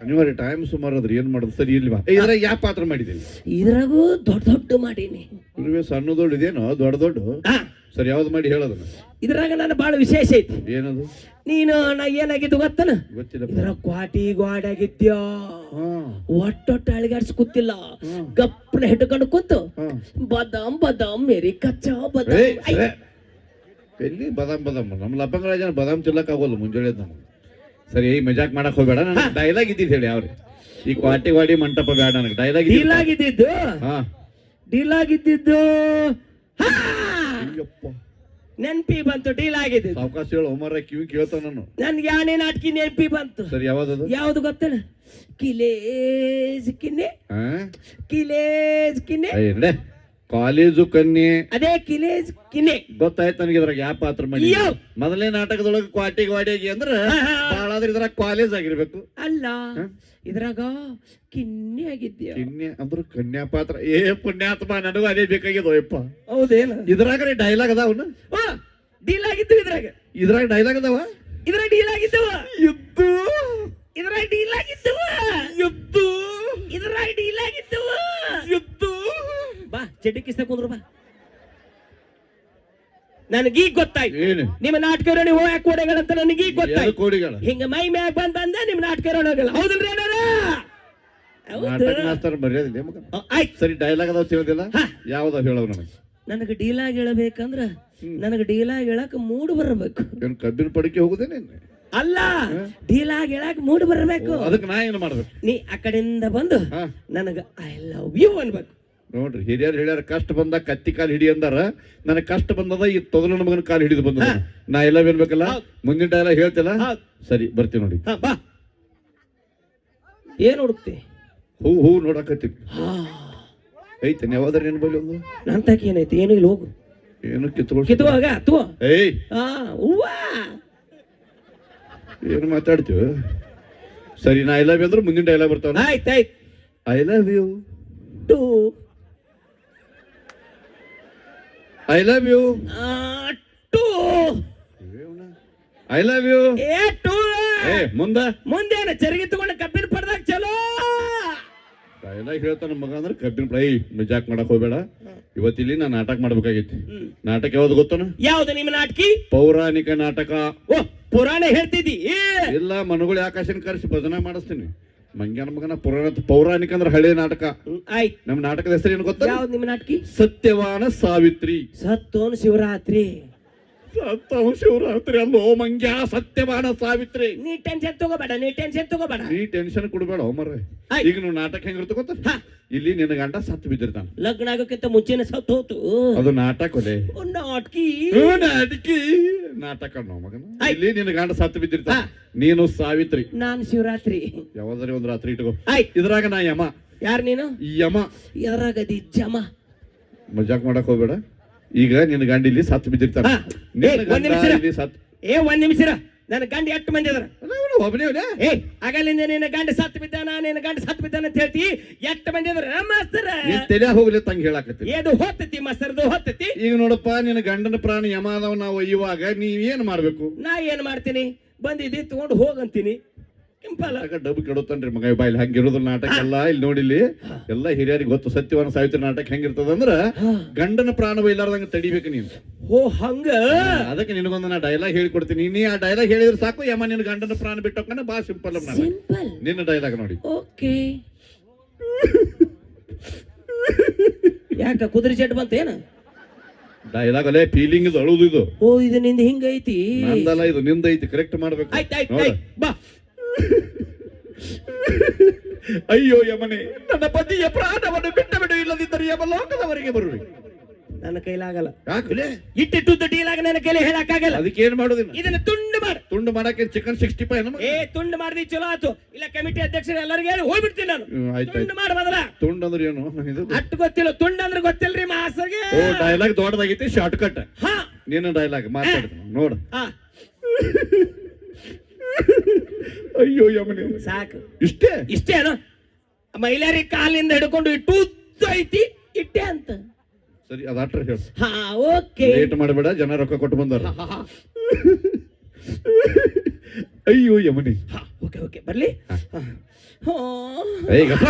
C: ಅನಿವಾರ್ಯ ಟೈಮ್ ಸುಮಾರು ಅದ್ರ ಏನ್ ಮಾಡೋದು? ಸರಿ ಇಲ್ಲಿ ಬಾ. ಇದ್ರ ಯಾವ ಪಾತ್ರ ಮಾಡಿದೀನಿ
D: ಇದ್ರಾಗೂ ದೊಡ್ಡ ದೊಡ್ಡ ಮಾಡೀನಿ.
C: ಇರುವೆ ಸಣ್ಣ ದೊಡ್ಡ ಇದೇನೋ? ದೊಡ್ಡ ದೊಡ್ಡ?
D: ಹಾ
C: ಸರಿ ಯಾವ್ದು ಮಾಡಿ ಹೇಳೋದನ್ನ
D: ಇದ್ರಾಗ ನನ್ನ ಬಹಳ ವಿಶೇಷ ಐತಿ.
C: ಏನದು?
D: ನೀನು ನಾ ಏನಾಗಿದ್ದು ಗೊತ್ತನ?
C: ಗೊತ್ತಿಲ್ಲ
D: ಇದ್ರ ಕ್ವಾಟಿ ಗ್ವಾಡಾಗಿದ್ಯಾ
C: ಹಾ.
D: ಒಟ್ಟೊಟ್ಟು ಅಳಿಗಾಡ್ಸ್ ಕೂತಿಲ್ಲ. ಗಪ್ಪನ ಹಿಡ್ಕೊಂಡು ಕೂತು. ಬದಾಮ್ ಬದಾಮ್ ಮೇರಿ ಕಚ್ಚಾ ಬದಾಮ್.
C: ಎಲ್ಲಿ ಬದಾಮ್ ಬದಾಮ್? ನಮ್ಮ ಲಪ್ಪಂಗರಾಜನ ಬದಾಮ್ ತಿಲ್ಲಕ್ ಆಗೋಲ್ಲ ಮುಂಜಾನೆ ನಮ್ಗೆ. ಸರಿ ಮಜಾಕ್ ಮಾಡಕ್ ಹೋಗ್ಬೇಡ. ನಾನು ಡೈಲಾಗ್ ಇದ್ದಿದ್ದು ಹೇಳಿ ಅವ್ರಿ. ಈ ಕ್ವಾಟಿ ವಾಡಿ ಮಂಟಪ ಬೇಡ ನನಗೆ. ಡೈಲಾಗ್
D: ಡೀಲ್ ಆಗಿದ್ದಿದ್ದು?
C: ಹಾ.
D: ಡೀಲ್ ಆಗಿದ್ದಿದ್ದು!
C: ಅಯ್ಯಪ್ಪ.
D: ನೆನ್ಪಿ ಬಂತು ಡೀಲ್ ಆಗಿದೆ
C: ಸಾವಕಾಶ ಹೇಳು ಒಮ್ಮರ ಕಿವಿ ಕೇಳ್ತಾವ ನಾನು.
D: ನನ್ಗೆ ಯಾನೇ ನಾಟಕಿ ನೆನ್ಪಿ ಬಂತು.
C: ಸರಿ ಯಾವ್ದದು?
D: ಯಾವ್ದು ಗೊತ್ತಲ್ಲ ಕಿಲೇಜ್ ಕಿನ್ನೆ.
C: ಹಾ?
D: ಕಿಲೇಜ್ ಕಿನ್ನೆ.
C: ಕಾಲೇಜು ಕನ್ಯೆ.
D: ಅದೇ ಕಿಲೇಜ್ ಕಿನೆ
C: ಗೊತ್ತಾಯ್ತು ನನಗೆ ಇದ್ರಾಗ ಯಾವ ಪಾತ್ರ ಮಾಡಿ. ಮೊದಲನೇ ನಾಟಕದೊಳಗೆ ಕ್ವಾಟಿ ಗ್ವಾಡಿಗೆ ಅಂದ್ರೆ
D: ಹಾ, ಹಾ.
C: ಭಾಳ ಆದ್ರೆ ಇದ್ರಾಗ ಕಾಲೇಜ್ ಆಗಿರ್ಬೇಕು.
D: ಅಲ್ಲ
C: ಹ?
D: ಇದ್ರಾಗ ಕಿನ್ನೆ ಆಗಿದ್ಯಾ?
C: ಕಿನ್ನೆ ಅಂದ್ರ ಕನ್ಯಾ ಪಾತ್ರ. ಏ ಪುಣ್ಯಾತ್ಮ ನನಗೂ ಅದೇ ಬೇಕಾಗ್ಯದ ಯಪ್ಪ.
D: ಹೌದೇನ?
C: ಇದ್ರಾಗ ಡೈಲಾಗ್ ಅದಾವನ
D: ಡೀಲ್ ಆಗಿತ್ತು ಇದ್ರಾಗ.
C: ಇದ್ರಾಗ ಡೈಲಾಗ್ ಅದಾವ?
D: ಇದ್ರಾಗ ಡೀಲ್ ಆಗಿದ್ದವ
C: ಇದ್ದು
D: ಇದ್ರಾಗ ಡೀಲ್ ಆಗಿದ್ದವ
C: ಇದ್ದು
D: ಇದ್ರಾಗ ಡೀಲ್ ಆಗಿದ್ದವ
C: ಯುದ್ದು
D: ಬಾ ಚಡ್ಡಿ ಕಿಸ್ತ ಕುಂದ್ರು ಬಾ. ನನಗೀಗ ಗೊತ್ತಾಯ್ತು. ನಿಮ್ಮ ನಾಟಕ ನೀವು ಹೋಗಕ್ ಕೋಡೆಗಳಂತ ನನಗೀಗ ಗೊತ್ತಾಯ್ತು.
C: ಕೋಡಿಗಳ?
D: ಹಿಂಗ ಮೈ ಮ್ಯಾಗ ಬಂದ್ ಬಂದ ನಿಮ್ ನಾಟಕ ಇರೋಣಗಲ್ಲ ಹೌದಲ್ರಿ
C: ನನಗ ಮಾಸ್ತರ್
D: ಅ, ಆಯ್ತ್.
C: ಸರಿ ಡೈಲಾಗ್ ಅದಾವ ತಿಳಿದಿಲ್ಲ?
D: ಹಾ.
C: ಯಾವ್ದಾವ ಹೇಳವ್ ನನಗೆ
D: ನನಗೆ ಡೀಲಾಗ್ ಹೇಳಬೇಕಂದ್ರ ನನಗೆ ಡೀಲಾಗ್ ಹೇಳಕ್ ಮೂಡ್ ಬರಬೇಕು.
C: ಏನು ಕಬ್ಬಿನ ಪಡಿಕೆ ಹೋಗುದೇನೆ
D: ಅಲ್ಲ ಡೀಲಾಗ್ ಹೇಳಕ್ ಮೂಡ್ ಬರಬೇಕು.
C: ಅದಕ್ಕೆ ನಾ ಏನ್ ಮಾಡ್ಬೇಕು?
D: ನೀ ಆ ಕಡೆಯಿಂದ ಬಂದು
C: ಹಾ.
D: ನನಗ ಐ ಲವ್ ಯು ಅನ್ಬೇಕು.
C: ನೋಡ್ರಿ ಹಿರಿಯರು ಹೇಳ್ಯಾರ ಕಷ್ಟ ಬಂದ ಕತ್ತಿ ಕಾಲು ಹಿಡಿ ಅಂದಾರ. ನನಗೆ ಕಷ್ಟ ಬಂದದ ಈ ತೊದಲ ಮಗನ ಕಾಲು ಹಿಡಿದು ಬಂದ ನಾ ಎಲ್ಲ ಬೇಕಲ್ಲ
D: ಹೌದ್.
C: ಮುಂದಿನ ಡೈಲಾಗ್ ಹೇಳ್ತಿಲ್ಲ. ಸರಿ ಬರ್ತೀವಿ ನೋಡಿ.
D: ಬಾ. ಏನ್ ಹುಡುಕ್ತಿ?
C: ಹೂ ಹೂ ನೋಡಕತ್ತೀವಿ
D: ಹಾ
C: ಐತೆ ಯಾವ್ದಾರ ಏನ್ ಬಲ್ಲಿ ಒಂದು?
D: ನನ್ ತಾಕಿ ಏನೈತಿ? ಏನು ಇಲ್ಲಿ ಹೋಗು.
C: ಏನು ಕಿತ್ಕೊಳ್
D: ಕಿತ್ತುವಾಗ ತೂ
C: ಏಯ್.
D: ಹೂವಾ.
C: ಏನು ಮಾತಾಡ್ತೀವಿ ಸರಿ ನಾ ಐ ಲವ್ ಯು ಅಂದ್ರೆ ಮುಂದಿನ ಡೈಲಾಗ್ ಬರ್ತಾವ
D: ಆಯ್ತು ಆಯ್ತು.
C: I love you
D: too.
C: I love you
D: too
C: I love you
D: ಏ ಟು
C: ಏ ಮುಂದ?
D: ಮುಂದೇನ ಚರಿಗೆ ತಗೊಂಡ ಕಬ್ಬಿನ ಪಡ್ದಾಗ ಚಲೋ.
C: ಡೈಲಾಗ್ ಹೇಳ್ತಾನ ಮಗ ಅಂದ್ರೆ ಕಬ್ಬಿನ ಪ್ರೈ ಮಜಾಕ್ ಮಾಡಕ್ ಹೋಗ್ಬೇಡ. ಇವತ್ತಿಲ್ಲಿ ನಾ ನಾಟಕ ಮಾಡ್ಬೇಕಾಗಿತ್ತು. ನಾಟಕ ಯಾವ್ದು ಗೊತ್ತನ?
D: ಯಾವ್ದು ನಿಮ್ಮ ನಾಟಕಿ?
C: ಪೌರಾಣಿಕ ನಾಟಕ.
D: ಓ ಪುರಾಣ ಹೇಳ್ತಿದ್ದಿ.
C: ಇಲ್ಲ ಮನುಗಳು ಆಕಾಶನ ಕರೆಸಿ ಭಜನೆ ಮಾಡಿಸ್ತೀನಿ. ಮಂಗ್ಯಾನ ಮಗನ ಪುರಾಣ ಪೌರಾಣಿಕ ಅಂದ್ರೆ ಹಳೆ ನಾಟಕ.
D: ಆಯ್
C: ನಮ್ಮ ನಾಟಕದ ಹೆಸರು ಏನು ಗೊತ್ತಾ?
D: ಯಾವ್ದು ನಿಮ್ಮ ನಾಟಕಿ?
C: ಸತ್ಯವಾನ ಸಾವಿತ್ರಿ.
D: ಸತ್ತೋನ್ ಶಿವರಾತ್ರಿ.
C: ಸತ್ತವ ಶಿವರಾತ್ರಿ ಅಲ್ಲೋ ಮಂಗ್ಯ ಸತ್ಯವಾನ ಸಾವಿತ್ರಿ.
D: ನೀ ಟೆನ್ಷನ್ ತಗೋಬೇಡ ನೀ ಟೆನ್ಷನ್ ತಗೋಬೇಡ.
C: ನೀ ಟೆನ್ಷನ್ ಕೊಡ್ಬೇಡ ಮರ್ರೆ. ಈಗ ನೀವು ನಾಟಕ ಹೆಂಗಿರುತ್ತೆ ಗೊತ್ತ?
D: ಹಾ.
C: ಇಲ್ಲಿ ನಿನ್ನ ಗಂಡ ಸತ್ತು ಬಿದ್ದಿರ್ತಾನ.
D: ಲಗ್ನ ಆಗೋಕ್ಕಿಂತ ಮುಂಚೆನೆ ಸತ್ತು ಹೋತು.
C: ಅದು ನಾಟಕ ಒಲೆ
D: ನಾಟಕಿ.
C: ನಾಟಕಿ. ನಾಟಕ ಅನ್ನೋ ಮಗನ. ಇಲ್ಲಿ ನಿನ್ನ ಗಂಡ ಸತ್ತು ಬಿದ್ದಿರ್ತಾನ.
D: ಹಾ.
C: ನೀನು ಸಾವಿತ್ರಿ.
D: ನಾನ್ ಶಿವರಾತ್ರಿ.
C: ಯಾವ್ದಾರ ಒಂದ್ ರಾತ್ರಿ ಇಟ್ಕೋ. ಇದ್ರಾಗ ನಾ ಯಮ.
D: ಯಾರ್ ನೀನು?
C: ಯಮ.
D: ಎದ್ರಾಗದಿ ಜಮ.
C: ಮಜಾಕ್ ಮಾಡಕ್ ಹೋಗ್ಬೇಡ. ಈಗ ನಿನ್ನ ಗಂಡ ಇಲ್ಲಿ ಸತ್ತು ಬಿದ್ದಿರ್ತಾನ.
D: ಒಂದ್ ನಿಮಿಷ ಇರು.
C: ಇಲ್ಲಿ ಸತ್ತು.
D: ಏ ಒಂದ್ ನಿಮಿಷ ಇರು. ನನ್ನ ಗಂಡ ಎಷ್ಟು ಮಂದಿ ಅದಾರ?
C: ಒಬ್ಬನೇ.
D: ಏ ಆಗಲಿಂದ ನಿನ್ನ ಗಂಡ ಸತ್ತು ಬಿದ್ದಾನ ನಿನ್ನ ಗಂಡ ಸತ್ತು ಬಿದ್ದಾನ ಅಂತ ಹೇಳ್ತಿ. ಎಷ್ಟು ಮಂದಿ ಅದಾರ? ಮಾಸ್ತರ
C: ನೀನ್ ತಲೆ ಹೋಗ್ಲಿ ತಂಗ ಹೇಳಾಕತ್ತಿ
D: ಏದು ಹೊತ್ತತಿ ಮಾಸ್ತರ್ದು ಹೊತ್ತತಿ.
C: ಈಗ ನೋಡಪ್ಪ ನಿನ್ನ ಗಂಡನ ಪ್ರಾಣ ಯಮ ಅದಾವ ನಾವು ಒಯ್ಯುವಾಗ ನೀವ್ ಏನ್ ಮಾಡ್ಬೇಕು?
D: ನಾ ಏನ್ ಮಾಡ್ತೀನಿ? ಬಂದಿದ್ದಿ ತಗೊಂಡು ಹೋಗಂತೀನಿ. ಸಿಂಪಲ್
C: ಡಬ್ ಕೆಡುತ್ತಾನ್ರಿ ಮಗ ಬಾಯಿಲ್ ಹಂಗಿರೋದ್ರ ನಾಟಕ ಎಲ್ಲ ಇಲ್ಲಿ ನೋಡಿಲಿ ಎಲ್ಲ ಹಿರಿಯರಿಗೆ ಗೊತ್ತು ಸತ್ಯವಾನ ಸಾವಿತ್ರಿ ನಾಟಕ ಹೆಂಗಿರ್ತದ ಅಂದ್ರ ಗಂಡನ ಪ್ರಾಣ ಬೈಲಾರ್ದಂಗ ತಡಿಬೇಕು ನೀನು.
D: ಓ ಹಂಗ?
C: ಅದಕ್ಕೆ ನಿನಗೊಂದು ನಾ ಡೈಲಾಗ್ ಹೇಳಿಕೊಡ್ತೀನಿ. ನೀ ಆ ಡೈಲಾಗ್ ಹೇಳಿದ್ರೆ ಸಾಕು ಯಮ್ಮ ನಿನ್ನ ಗಂಡನ ಪ್ರಾಣ ಬಿಟ್ಟೋಕನ ಬಾ ಸಿಂಪಲ್ ನಾನು ನಿನ್ನ ಡೈಲಾಗ್ ನೋಡಿ.
D: ಓಕೆ. ಯಾಕ ಕುದುರೆ ಜಡ್ ಬಂತ ಏನ?
C: ಡೈಲಾಗ್ ಅಲ್ಲೇ ಫೀಲಿಂಗ್ ಇದು ಅಳುದು ಇದು.
D: ಓ ಇದು ನಿಂದ ಹಿಂಗೈತಿ.
C: ನಂದಲ್ಲ ಇದು ನಿಂದ ಐತಿ ಕರೆಕ್ಟ್ ಮಾಡ್ಬೇಕು.
D: ಆಯ್ತು ಆಯ್ತು ಬಾ.
C: ಅಯ್ಯೋ ಯಮನೆ ನನ್ನ ಪತಿಯ ಪ್ರಾಣವನ್ನು ಬಿಟ್ಟ ಬಿಡು ಇಲ್ಲದಿದ್ದರೆ ಯಮಲೋಕದವರೆಗೆ ಬರುವೆ.
D: ನನ್ನ ಕೈಲಾಗಲ್ಲ.
C: ಯಾಕಲೆ
D: ಇಟ್ಟಿಟ್ಟು ಡೀಲಾಗ ನನ್ನ ಕೈಲಿ ಹೇಳಕ್ಕಾಗಲ್ಲ.
C: ಅದಕ್ಕೆ ಏನ್ ಮಾಡೋದಿಲ್ಲ
D: ಇದನ್ನ ತುಂಡು ಮಾಡ.
C: ತುಂಡು ಮಾಡಕ್ಕೆ ಚಿಕನ್ ಸಿಕ್ಸ್ಟಿ ಫೈವ್
D: ಏ ತುಂಡು ಮಾಡ್ದಿ ಚಲೋ ಆತು ಇಲ್ಲ ಕಮಿಟಿ ಅಧ್ಯಕ್ಷರು ಎಲ್ಲರಿಗೂ ಹೇಳಿ ಹೋಗ್ಬಿಡ್ತೀನಿ ನಾನು. ತುಂಡು ಮಾಡ ಮೊದಲ.
C: ತುಂಡು ಅಂದ್ರೆ ಏನು? ಇದು
D: ಅಟ್ಟು ಗೊತ್ತಿಲ್ಲ. ತುಂಡು ಅಂದ್ರೆ ಗೊತ್ತಿಲ್ರಿ ಮಾಸ್ಟರ್ಗೆ.
C: ಓ ಡೈಲಾಗ್ ದೊಡ್ಡದಾಗೈತಿ ಶಾರ್ಟ್ ಕಟ್
D: ಹಾ.
C: ನೀನು ಡೈಲಾಗ್ ಮಾತಾಡ್ತೀನಿ ನೋಡು.
D: ಹಾ.
C: ಅಯ್ಯೋ ಯಮನೆ.
D: ಸಾಕು.
C: ಇಷ್ಟೇ?
D: ಇಷ್ಟೇನು ಮಹಿಳೆಯರಿ ಕಾಲಿಂದ ಹಿಡ್ಕೊಂಡು ಇಟ್ಟು ಉದ್ದ ಐತಿ ಇಟ್ಟೆ ಅಂತ.
C: ಸರಿ ಅದಾಟ್ರ ಹೇಳು.
D: ಹಾ ಓಕೆ.
C: ಲೇಟ್ ಮಾಡಬೇಡ ಜನ ರೊಕ್ಕ ಕೊಟ್ಟು ಬಂದಾರ. ಅಯ್ಯೋ ಯಮನಿ.
D: ಓಕೆ ಓಕೆ ಬರ್ಲಿ. ಹಾ. ಹಾ.
C: ಏಗಪ್ಪ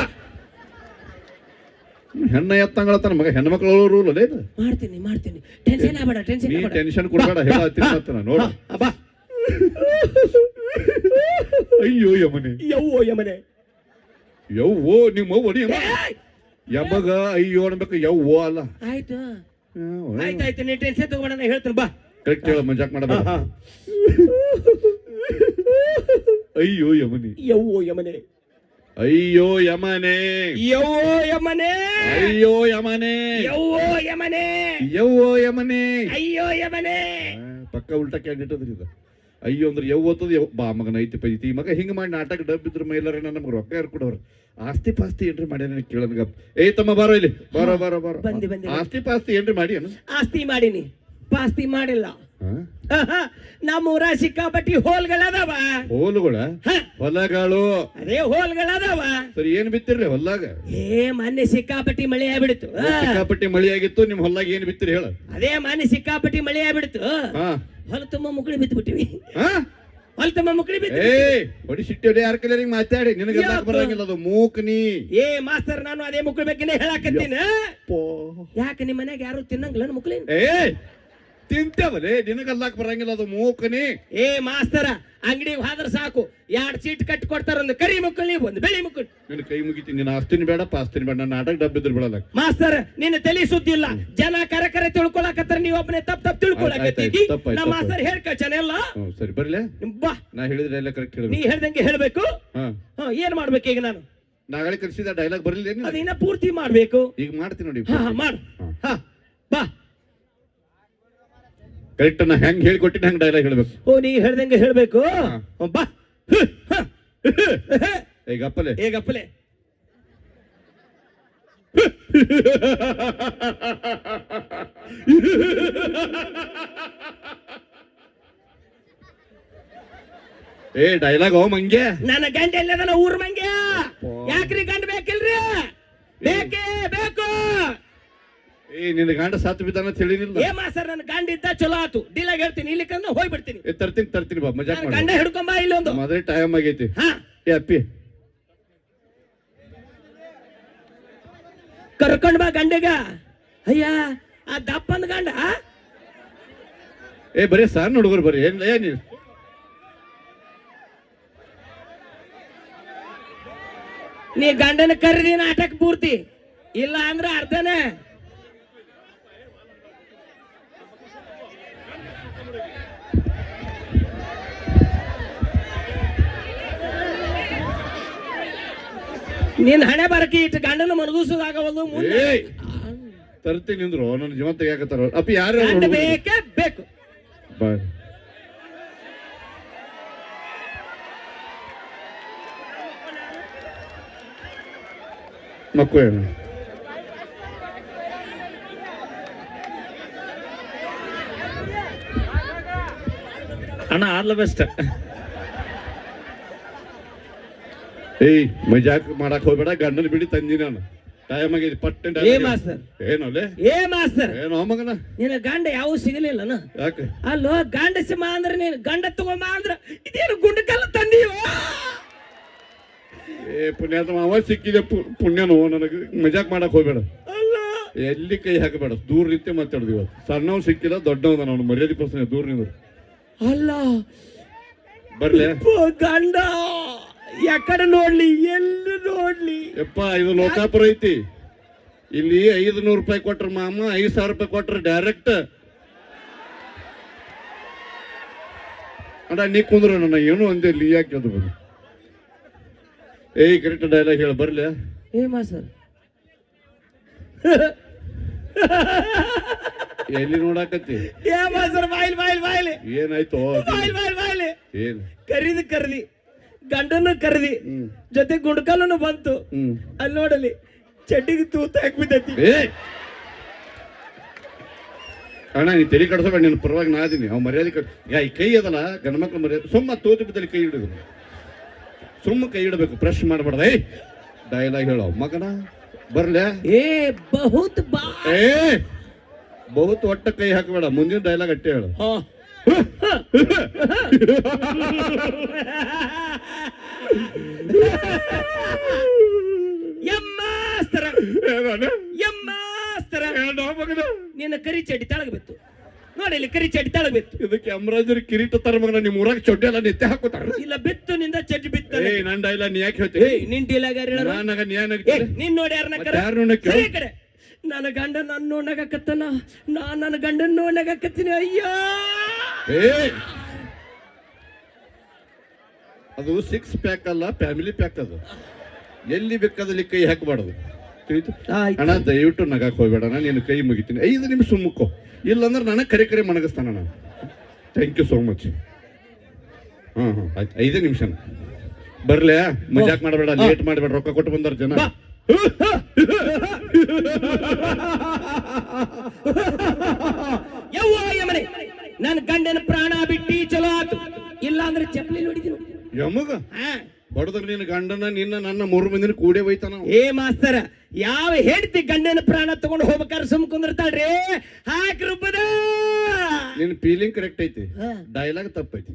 C: ಹೆಣ್ಣ ಎತ್ತಂಗಳತ್ತಾನ ಮಗ ಹೆಣ್ಮಕ್ಳು ರೂಲ್ ಅದೇ
D: ಮಾಡ್ತೀನಿ ಮಾಡ್ತೀನಿ. ಟೆನ್ಷನ್ ಆಗ್ಬೇಡ ಟೆನ್ಷನ್
C: ಟೆನ್ಷನ್ ಕೊಡಬೇಡ ಹೇಳ ಮತ್ತ ನೋಡ.
D: ಹಾ, ಬಾ.
C: ಅಯ್ಯೋ ಯಮನೆ.
D: ಯವ್ವೋ ಯಮನೆ.
C: ಯವ್ವೋ ನಿಮ್ಮ ಒಡಿ ಯಮಗ ಅಯ್ಯೋ ಅನ್ಬೇಕು ಯವ್ವೋ ಅಲ್ಲ.
D: ಆಯ್ತು. ಆಯ್ತು ಆಯ್ತು ನೀ ಟೆನ್ಷನ್ ತಗೋಣ ನಾನು ಹೇಳ್ತೀನಿ ಬಾ.
C: ಕರೆಕ್ಟ್ ಹೇಳ ಮಜಾಕ್ ಮಾಡಬೇಡ. ಅಯ್ಯೋ ಯಮನೆ.
D: ಯವ್ವೋ ಯಮನೆ.
C: ಅಯ್ಯೋ ಯಮನೆ.
D: ಯವ್ವೋ ಯಮನೆ.
C: ಅಯ್ಯೋ ಯಮನೆ.
D: ಯವ್ವೋ ಯಮನೆ.
C: ಯವ್ವೋ ಯಮನೆ.
D: ಅಯ್ಯೋ ಯಮನೆ.
C: ಪಕ್ಕ ಉಲ್ಟಾ ಕ್ಯಾಂಡಿಡೇಟ್ ಇದು. ಅಯ್ಯೋ ಅಂದ್ರೆ ಯವ್ ಓದ್ತದ ಯವ್ ಬಾ ಮಗನ ಐತಿ ಪೈತಿ. ಮಗ ಹಿಂಗ ಮಾಡಿ ನಾಟಕ ಡಬ್ ಇದ್ರ ಮೈಲಾರ ನಮ್ಗೆ ರೊಕ್ಕ ಯಾರು ಕೊಡೋರು? ಆಸ್ತಿ ಪಾಸ್ತಿ ಏನ್ರಿ ಮಾಡ್ಯಾನ ಕೇಳನ್ಗ ಏ ತಮ್ಮ ಬಾರೋ ಇಲ್ಲಿ. ಬಾರೋ ಬಾರೋ ಬಾರೋ.
D: ಬಂದೆ, ಬಂದೆ.
C: ಆಸ್ತಿ ಪಾಸ್ತಿ ಏನ್ರಿ ಮಾಡಿ
D: ಆಸ್ತಿ ಮಾಡೀನಿ. ಪಾಸ್ತಿ ಮಾಡಿಲ್ಲ. ನಮ್ಮ ಊರ ಸಿಕ್ಕಾಪಟ್ಟಿ ಹೋಲ್ಗಳದಾವ.
C: ಹೋಲ್ಗಳ?
D: ಹ,
C: ಹೊಲಗಳು.
D: ಅದೇ ಹೋಲ್ಗಳದಾವ.
C: ಸರಿ ಏನ್ ಬಿತ್ತಿರ್ರಿ
D: ಏ ಮೊನ್ನೆ ಸಿಕ್ಕಾಪಟ್ಟಿ ಮಳೆ ಆಗ್ಬಿಡ್ತು.
C: ಸಿಕ್ಕಾಪಟ್ಟಿ ಮಳೆ ಆಗಿತ್ತು ನಿಮ್ ಹೊಲ್ದಾಗ ಏನ್ ಬಿತ್ತಿರಿ ಹೇಳ.
D: ಅದೇ ಮೊನ್ನೆ ಸಿಕ್ಕಾಪಟ್ಟಿ ಮಳೆ ಆಗ್ಬಿಡ್ತು.
C: ಹಾ.
D: ಹೊಲ ತುಂಬ ಬಿತ್ತು ಬಿಟ್ಟಿವಿ.
C: ಹಾ?
D: ಹೊಲ ತುಂಬ ಮುಕ್ಕಳಿ ಬಿತ್ತು
C: ಏ ಹೊಡಿ ಸಿಟ್ಟಿ ಯಾರ ಕೈಲಿ ಮಾತಾಡಿ? ನಿನಗೆ? ಬರಂಗಿಲ್ಲ ಅದು ಮೂಕನಿ
D: ಏ ಮಾಸ್ತರ್ ನಾನು ಅದೇ ಮುಕ್ಕಳಿ ಬೇಕೇನೆ ಹೇಳಾಕತ್ತೀನಿ ಯಾಕೆ ನಿಮ್ಮ ಮನ್ಯಾಗ ಯಾರು ತಿನ್ನಂಗಿಲ್ಲ ಮುಕ್ಕಳಿ
C: ಏ ತಿಂತೇವಲೇ ನಿನಗಲ್ಲಾಕ್ ಬರಂಗಿಲ್ಲ ಅದು ಮೂಕನಿ.
D: ಏ ಮಾಸ್ತರ ಅಂಗಡಿ ಹಾದ್ರ ಸಾಕು. ಎರಡ್ ಸೀಟ್ ಕಟ್ಟಿ ಕೊಡ್ತಾರ ಒಂದು ಕರಿ ಮುಕ್ಕಳಿ ಒಂದು ಬೆಳಿ ಮುಕ್ಕಳಿ.
C: ನಿನ್ನ ಕೈ ಮುಗಿತೀನಿ ನಿನ್ನ ಆಸ್ತಿನ ಬೇಡ ಪಾಸ್ತಿನ ಬೇಡ ನನ್ನ ನಾಟಕ ಡಬ್ಬ ಇದ್ರ ಬಿಡಲ್ಲ.
D: ಮಾಸ್ತರ್ ನಿನ್ನ ತಲೆ ಸುದ್ದಿ ಇಲ್ಲ. ಜನ ಕರೆ ಕರೆ ತಿಳ್ಕೊಳಕತ್ತಾರ ನೀವ್ ಒಬ್ಬನೇ ತಪ್ಪ ತಪ್ಪ ತಿಳ್ಕೊಳಕತ್ತೀವಿ
C: ಆಯ್ತ್ ಆಯ್ತ್ ತಪ್ಪಾಯ್ತ್
D: ನಮ್ಮ
C: ತಪ್ಪಾಯ್ತ್.
D: ಮಾಸ್ತರ್ ಜನ ಎಲ್ಲ.
C: ಹ್ಮ್, ಸರಿ ಬರ್ಲೆ.
D: ಬಾ.
C: ನಾ ಹೇಳಿದ್ರೆ ಎಲ್ಲ ಕರೆಕ್ಟ್
D: ನೀ ಹೇಳ್ದಂಗೆ ಹೇಳ್ಬೇಕು.
C: ಹಾ.
D: ಹಾ ಏನ್ ಮಾಡ್ಬೇಕು ಈಗ ನಾನು?
C: ನಾಗಳಿ ಕಲಿಸಿದ ಡೈಲಾಗ್ ಬರಲಿಲ್ಲ?
D: ಅದಿನ್ನ ಪೂರ್ತಿ ಮಾಡ್ಬೇಕು.
C: ಈಗ ಮಾಡ್ತೀನಿ ನೋಡಿ.
D: ಹಾ ಹಾ ಮಾಡು. ಹಾ ಬಾ.
C: ಕರೆಕ್ಟ್ ನಾ ಹೆಂಗ್ ಹೇಳ್ಕೊಟ್ಟಿನ ಹೆಂಗ್ ಡೈಲಾಗ್ ಹೇಳ್ಬೇಕು?
D: ಓ ನೀ ಹೇಳ್ದಂಗೆ ಹೇಳ್ಬೇಕು? ಬಾ. ಈಗ ಅಪ್ಪಲೆ
C: ಈಗ ಅಪ್ಪಲೆ
D: ಏ
C: ಡೈಲಾಗ್ ಓ ಮಂಗೆ
D: ನನ್ನ ಗಂಡ ಎಲ್ಲದನ ಊರ್ ಮಂಗ್ಯ? ಯಾಕ್ರಿ ಗಂಡ ಬೇಕಿಲ್ರಿ? ಬೇಕೇ ಬೇಕು.
C: ಏ ನಿನ್ನ ಗಂಡ ಸತ್ತು ಬಿದ್ದಾನ ತಿಳಿನಿಲ್ಲ
D: ಏ ಮಾಸ್ತರ್ ನನ್ನ ಗಂಡ ಇದ್ದ ಚಲೋ ಆತು. ಡೀಲಾಗ ಹೇಳ್ತೀನಿ ಇಲ್ಲಿಕಂದ್ರೆ ಹೋಗ್ಬಿಡ್ತೀನಿ.
C: ಏ ತರ್ತೀನಿ ತರ್ತೀನಿ ಬಾ ಮಜಾಕ್ ಮಾಡಿ.
D: ಗಂಡ ಹಿಡ್ಕೊಂಬ ಇಲ್ಲೊಂದು.
C: ಮೊದಲೇ ಟೈಮ್ ಆಗೈತಿ.
D: ಹಾ.
C: ಏ ಅಪ್ಪಿ.
D: ಕರ್ಕೊಂಡ್ ಬಾ ಗಂಡಗ. ಅಯ್ಯ ಆ ದಪ್ಪಂದ ಗಂಡ
C: ಏ ಬರೀ ಸಣ್ಣ ಹುಡುಗರು ಬರೀ ಏನ್ ಏ ನೀ
D: ನೀ ಗಂಡನ ಕರ್ದಿ ನಾಟಕ ಪೂರ್ತಿ. ಇಲ್ಲ ಅಂದ್ರ ಅರ್ಧನೇ. ನಿನ್ ಹಣೆ ಬರಕಿ ಇಟ್ಟು ಗಂಡನ ಮನಗೂಸೋದಾಗವಲ್ದು ಮುಂದೆ
C: ತರ್ತೀನಿ ಅಂದ್ರು ನನ್ನ ಜೀವನ ತೆಗಿಯಾಕತ್ತಾರ ಅಪ್ಪ ಯಾರು
D: ಗಂಡ ಬೇಕೇ ಬೇಕು.
C: ಬಾಯ್ ಮಕ್ಕಳು ಏನು
B: ಅಣ್ಣ ಆರ್ಲ ಬೆಸ್ಟ್
C: ಏಯ್ ಮಜಾಕ್ ಮಾಡಕ್ ಹೋಗ್ಬೇಡ ಗಂಡನ ಬಿಡಿ ತಂದಿ ನಾನು. ಟೈಮ್ ಆಗಿದೆ ಪಟ್ಟೆ
D: ಏ ಮಾಸ್ತರ್
C: ಏನೋಲೆ
D: ಏ ಮಾಸ್ತರ್
C: ಏನೋ ಮಗನ?
D: ನಿನ್ನ ಗಂಡ ಯಾವ ಸಿಗಲಿಲ್ಲನ
C: ಯಾಕೆ?
D: ಅಲ್ಲೋ ಗಂಡ ಸಿಮಾ ಅಂದ್ರೆ ನೀನು ಗಂಡ ತಗೊಂಬ ಅಂದ್ರೆ ಇದೇನು ಗುಂಡಕಲ್ಲ ತಂದೀವ
C: ಏ ಪುಣ್ಯ ಮಾವ ಸಿಕ್ಕಿದೆ ಪುಣ್ಯನೋ ನನಗೆ ಮಜಾಕ್ ಮಾಡಕ್ ಹೋಗ್ಬೇಡ.
D: ಅಲ್ಲ.
C: ಎಲ್ಲಿ ಕೈ ಹಾಕಬೇಡ ದೂರ ರೀತಿ ಮಾತಾಡುದು ಇವತ್ತು. ಸಣ್ಣವ್ ಸಿಕ್ಕಿಲ್ಲ ದೊಡ್ಡವನ ನಾನು ಮರ್ಯಾದೆ ಪ್ರಶ್ನೆ ದೂರ ನಿಂದ್ರು
D: ಅಲ್ಲ.
C: ಬರ್ಲೆ?
D: ಗಂಡ. ಯಾಕಡೆ ನೋಡ್ಲಿ? ಎಲ್ಲಿ ನೋಡ್ಲಿ?
C: ಯಪ್ಪ ಇದು ಲೋಕಾಪುರ ಐತಿ. ಇಲ್ಲಿ ಐದು ನೂರು ರೂಪಾಯಿ ಕೊಟ್ರ ಮಾಮ ಐದು ಸಾವಿರ ರೂಪಾಯಿ ಕೊಟ್ರ ಡೈರೆಕ್ಟ್ ಅಣ್ಣ ನೀ ಕುಂದ್ರ ನನ್ನ ಏನು ಒಂದೇ ಲೀ ಯಾಕೆ ಅದು ಬಂದು. ಏಯ್ ಕರೆಕ್ಟ್ ಡೈಲಾಗ್ ಹೇಳಿ ಬರ್ಲಿ?
D: ಏ ಸರ್.
C: ಎಲ್ಲಿ ನೋಡಾಕತ್ತಿ?
D: ಏ ಸರ್ ಬಾಯ್ಲಿ ಬಾಯ್ಲಿ ಬಾಯ್ಲಿ.
C: ಏನಾಯ್ತು?
D: ಬಾಯ್ಲಿ ಬಾಯ್ಲಿ ಬಾಯ್ಲಿ.
C: ಏನ್?
D: ಕರಿದು ಕರ್ದಿ ಗಂಡನ್ನು ಕರೆದಿ ಜೊತೆ ಗುಂಡ್ಕಲ್ಲೂ ಬಂತು. ಅಲ್ಲಿ ನೋಡಲಿ ಚಡ್ಡಿಗೆ ತೂತ ಹಾಕ್ಬಿದ್ದೈತಿ
C: ಏ! ಅಣ್ಣ ನೀ ತೆರಿ ಕಡಿಸಬೇಡ ನಿನ್ನ ಪರವಾಗಿ ನಾ ಅದೀನಿ ಅವ್ ಮರ್ಯಾದೆ ಕಟ್ ಯಾ ಈ ಕೈ ಅದಲ್ಲ ಗಂಡ ಮಕ್ಳು ಮರ್ಯಾದೆ ಸುಮ್ಮ ತೋತು ಬಿದ್ದಲ್ಲಿ ಕೈ ಹಿಡಿದು. ಸುಮ್ಮ ಕೈ ಇಡಬೇಕು ಬ್ರಷ್ ಮಾಡಬಾರ್ದ. ಏಯ್! ಡೈಲಾಗ್ ಹೇಳೋ. ಮಗನ ಬರ್ಲ್ಯಾ
D: ಏ ಬಹುತ್ ಬಾ.
C: ಏ! ಬಹುತ್ ಒಟ್ಟ ಕೈ ಹಾಕಬೇಡ. ಮುಂದಿನ ಡೈಲಾಗ್ ಅಟ್ಟೆ ಹೇಳು.
D: ಹಾ. ಯಮ್ಮಾಸ್ತರ. ಯಮ್ಮಾಸ್ತರ. ನಿನ್ನ ಕರಿ ಚಡ್ಡಿ ತೆಳಗ್ ಬಿತ್ತು ನೋಡಿ ಇಲ್ಲಿ ಕರಿ ಚಡ್ಡಿ ತೆಳಗ್ ಬಿತ್ತು
C: ಇದಕ್ಕೆ ಅಮರಾಜರು ಕಿರೀಟ ತರ ಮಗನ ನಿಮ್ಮ ಊರಾಗ ಚೊಡ್ಡೆ ಎಲ್ಲ ನೆತ್ತೆ ಹಾಕೋತಾರ?
D: ಇಲ್ಲ ಬಿತ್ತು ನಿಂದ ಚಡ್ಡಿ ಬಿತ್ತ
C: ಏ ನಂಡ ಇಲ್ಲ ನೀ ಯಾಕೆ ಹೇಳ್ತೀನಿ
D: ನಿನ್ ಡೀಲಾಗ ನಿನ್ ನೋಡಿ ಯಾರನ್ನ
C: ಕರೆ? ನಕ್ಕ್ಯೋ?
D: ಸರಿ ಕಡೆ. ನನ್ನ ಗಂಡ ನನ್ನ ನೋಡಕತ್ತನ ನಾ ನನ್ನ ಗಂಡನ ನೋಡಕತ್ತೀನಿ ಅಯ್ಯೋ!
C: ಏ ಅದು ಸಿಕ್ಸ್ ಪ್ಯಾಕ್ ಅಲ್ಲ ಫ್ಯಾಮಿಲಿ ಪ್ಯಾಕ್ ಅದು. ಎಲ್ಲಿ ಬೇಕಾದಲ್ಲಿ ಕೈ ಹಾಕಬಾರ್ದು ತಿಳಿತು? ಅಣ್ಣ ದಯವಿಟ್ಟು ನಗಾಕ್ ಹೋಗ್ಬೇಡ ನಾನು ಕೈ ಮುಗಿತೀನಿ. ಐದು ನಿಮಿಷ ಸುಮ್ಮಕ್ಕೋ ಇಲ್ಲಾಂದ್ರೆ ನನಗೆ ಕರೆ ಕರೆ ಮಣಗಿಸ್ತಾನ ನಾನು. ಥ್ಯಾಂಕ್ ಯು ಸೋ ಮಚ್ ಹಾಂ ಹಾಂ ಆಯ್ತು. ಐದೇ ನಿಮಿಷನ. ಬರ್ಲೇ? ಮಜಾಕ್ ಮಾಡಬೇಡ ಲೇಟ್ ಮಾಡಬೇಡ ರೊಕ್ಕ ಕೊಟ್ಟು ಬಂದಾರ ಜನ.
D: ಯವ್ವ ಯಮನೆ ನನ್ನ ಗಂಡನ ಪ್ರಾಣ ಬಿಟ್ಟಿ ಚಲೋ ಆತು. ಇಲ್ಲ ಅಂದ್ರೆ ಚಪ್ಪಲಿ ನೋಡಿದಿನು.
C: ಯಮಗ? ಬಡದ್ರ ನಿನ್ನ ಗಂಡನ ನಿನ್ನ ನನ್ನ ಮೂರು ಮಂದಿನ ಕೂಡೆ ಹೋಯ್ತಾನ
D: ಏ ಮಾಸ್ತರ ಯಾವ ಹೆಂಡತಿ ಗಂಡನ ಪ್ರಾಣ ತಗೊಂಡು ಹೋಗ್ಬೇಕಾರ ಸುಮ್ ಕುಂದಿರ್ತಾಳ್ರಿ? ಹಾಕ್ ರುಬ್ಬದ.
C: ನಿನ್ನ ಫೀಲಿಂಗ್ ಕರೆಕ್ಟ್ ಐತಿ. ಡೈಲಾಗ್ ತಪ್ಪೈತಿ.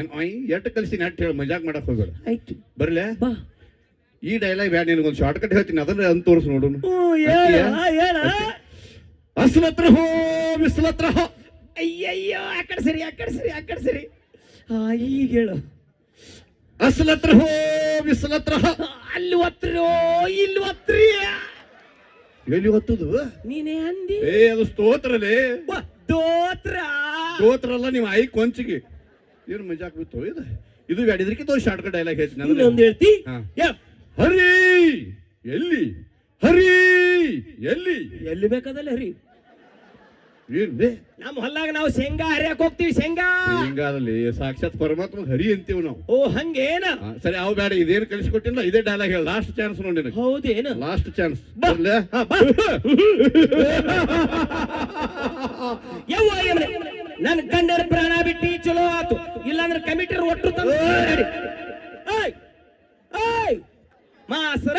C: ಏನ್ ಐ ಎಟ್ ಕಲ್ಸಿ ನೆಟ್ ಹೇಳಿ ಮಜಾಕ್ ಮಾಡಕ್ ಹೋಗ್ಬೇಡ.
D: ಆಯ್ತು.
C: ಬರ್ಲೇ
D: ಬಾ.
C: ಈ ಡೈಲಾಗ್ ಬ್ಯಾಡ ಒಂದು ಶಾರ್ಟ್ ಕಟ್ ಹೇಳ್ತೀನಿ ಅದನ್ನ ಅಂತ ತೋರಿಸ್ ನೋಡೋಣ ಅಸ್ಲತ್ರ ಹೋ ಬಿಸ್ಲತ್ರ ಹೋ
D: ಅಯ್ಯಯ್ಯೋ ಆ ಕಡೆ ಸರಿ ಆ ಕಡೆ ಸರಿ ಆ ಕಡೆ ಸರಿ. ಈಗ ಹೇಳು.
C: ಅಸ್ಲತ್ರ ಹೋ
D: ಆ, ಅಲ್ಲಿ ಒತ್ತರೋ ಇಲ್ಲಿ ಒತ್ರಿ
C: ಎಲ್ಲಿ ಒತ್ತದು?
D: ನೀನೇ ಅಂದಿ?
C: ಏ ಅದು ಸ್ತೋತ್ರಲೇ.
D: ವ, ದೋತ್ರ
C: ಸ್ತೋತ್ರ ಅಲ್ಲ ನೀವು ಐ ಕೊಂಚಿಗೆ. ಏನು ಮಜಾಕ್ ಬಿತ್ತು ಇದು? ಇದು ಬ್ಯಾಡ ಇದಕ್ಕೆ ತೋರಿ ಶಾರ್ಟ್ ಕಟ್ ಡೈಲಾಗ್ ಹೇಳ್ತೀನಿ
D: ನಾನು
C: ಒಂದು
D: ಹೇಳ್ತಿ?
C: ಹರಿ ಎಲ್ಲಿ? ಹರಿ ಎಲ್ಲಿ?
D: ಎಲ್ಲಿ ಬೇಕಾದಲ್ಲಿ ಹರಿ.
C: ಏನ್ ಬೇ
D: ನಮ್ಮ ಹೊಲ್ಲಾಗ ನಾವು ಶೇಂಗಾ ಹರಿಯಾಕ್ ಹೋಗ್ತೀವಿ ಶೇಂಗಾ.
C: ಹಿಂಗಾದಲ್ಲಿ ಸಾಕ್ಷಾತ್ ಪರಮಾತ್ಮ ಹರಿ ಅಂತೀವಿ ನಾವು.
D: ಓ ಹಂಗೇನ?
C: ಸರಿ ಅವು ಬೇಡ ಇದೇನು ಕಲಿಸ್ಕೊಟ್ಟಿಲ್ಲ ಇದೇ ಡೈಲಾಗ್ ಹೇಳಿ. ಲಾಸ್ಟ್ ಚಾನ್ಸ್ ನೋಡಿ ನಿನಗೆ.
D: ಹೌದೇನ?
C: ಲಾಸ್ಟ್ ಚಾನ್ಸ್
D: ಬಾ. ಯವ್ವ ನನ್ನ ಗಂಡನ ಪ್ರಾಣ ಬಿಟ್ಟಿ ಚಲೋ ಆತು. ಇಲ್ಲಾಂದ್ರೆ ಕಮಿಟರ್ ಒಟ್ಟು ತಂದು ಮಾಸ್ರ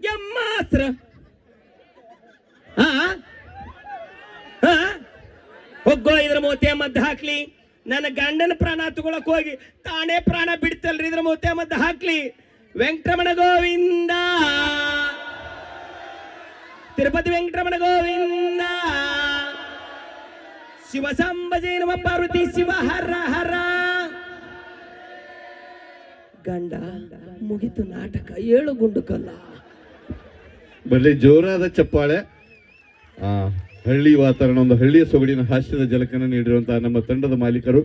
D: ಎಮ್ಮಾಸ್ರ ಹಾ ಹೋಗೋ ಇದ್ರ ಮೂತೆ ಮದ್ದು ಹಾಕ್ಲಿ. ನನ್ನ ಗಂಡನ ಪ್ರಾಣ ತಗೊಳಕ್ ಹೋಗಿ ತಾನೇ ಪ್ರಾಣ ಬಿಡ್ತಲ್ರಿ ಇದ್ರ ಮೂತೆ ಮದ್ದು ಹಾಕ್ಲಿ. ವೆಂಕಟರಮಣ ಗೋವಿಂದ. ತಿರುಪತಿ ವೆಂಕಟರಮಣ ಗೋವಿಂದ. ಶಿವ ಸಂಬಜೆ ಪಾರ್ವತಿ ಶಿವ ಹರ ಹರ. ಗಂಡ, ಮುಗಿತು ನಾಟಕ, ಏಳು ಗುಂಡು ಕಲ್ಲ
C: ಬರಲಿ, ಜೋರಾದ ಚಪ್ಪಾಳೆ. ಹಳ್ಳಿ ವಾತಾವರಣ, ಒಂದು ಹಳ್ಳಿಯ ಸೊಗಡಿನ ಹಾಸ್ಯದ ಜಲಕನ ನೀಡಿರುವಂತಹ ನಮ್ಮ ತಂಡದ ಮಾಲೀಕರು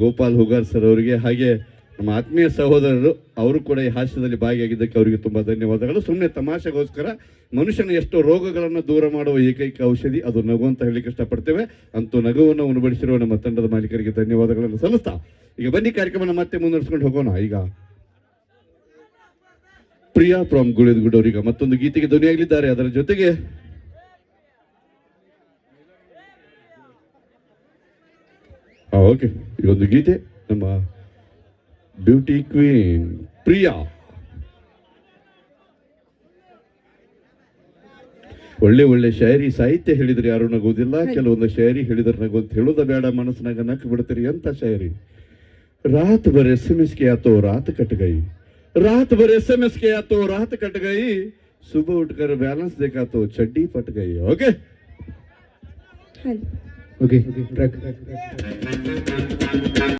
C: ಗೋಪಾಲ್ ಹುಗಾರ್ ಸರ್ ಅವರಿಗೆ, ಹಾಗೆ ನಮ್ಮ ಆತ್ಮೀಯ ಸಹೋದರರು, ಅವರು ಕೂಡ ಈ ಹಾಸ್ಯದಲ್ಲಿ ಭಾಗಿಯಾಗಿದ್ದಕ್ಕೆ ಅವರಿಗೆ ತುಂಬಾ ಧನ್ಯವಾದಗಳು. ಸುಮ್ಮನೆ ತಮಾಷೆಗೋಸ್ಕರ, ಮನುಷ್ಯನ ಎಷ್ಟೋ ರೋಗಗಳನ್ನು ದೂರ ಮಾಡುವ ಏಕೈಕ ಔಷಧಿ, ಅದು ನಗು ಅಂತ ಹೇಳಲಿಕ್ಕೆ ಇಷ್ಟಪಡ್ತೇವೆ. ಅಂತೂ ನಗುವನ್ನು ಉಣಬಡಿಸಿರುವ ನಮ್ಮ ತಂಡದ ಮಾಲೀಕರಿಗೆ ಧನ್ಯವಾದಗಳನ್ನು ಸಲ್ಲಿಸ್ತಾ. ಈಗ ಬನ್ನಿ, ಕಾರ್ಯಕ್ರಮನ ಮತ್ತೆ ಮುಂದುವರಿಸ್ಕೊಂಡು ಹೋಗೋಣ. ಈಗ ಪ್ರಿಯಾ ಫ್ರಾಮ್ ಗುಳಿದ ಅವರೀಗ ಮತ್ತೊಂದು ಗೀತೆಗೆ ಧ್ವನಿಯಾಗಲಿದ್ದಾರೆ. ಅದರ ಜೊತೆಗೆ ಓಕೆ ಈಗೊಂದು ಗೀತೆ. ನಮ್ಮ ಬ್ಯೂಟಿ ಕ್ವೀನ್ ಪ್ರಿಯಾ. ಒಳ್ಳೆ ಒಳ್ಳೆ ಶಾಯರಿ ಸಾಹಿತ್ಯ ಹೇಳಿದ್ರೆ ಯಾರು ನಗೋದಿಲ್ಲ ಕೆಲವೊಂದು ಶಾಯರಿ ಹೇಳಿದ್ರೆ ನಗೋದು ಹೇಳೋದ ಬೇಡ. ಮನಸ್ಸಿನಾಗ ನಕ್ ಬಿಡ್ತೀರಿ ಅಂತ ಶಾಯರಿ? ರಾತ್ ಬರೆ ಎಸ್ ಎಂ ಎಸ್ ಆತೋ ರಾತ್ ಕಟ್ಗೈ. रात भर एसएमएस किया तो रात कट गई। सुबह उठकर बैलेंस देखा तो चड्डी फट गई। ओके?
D: ಓಕೆ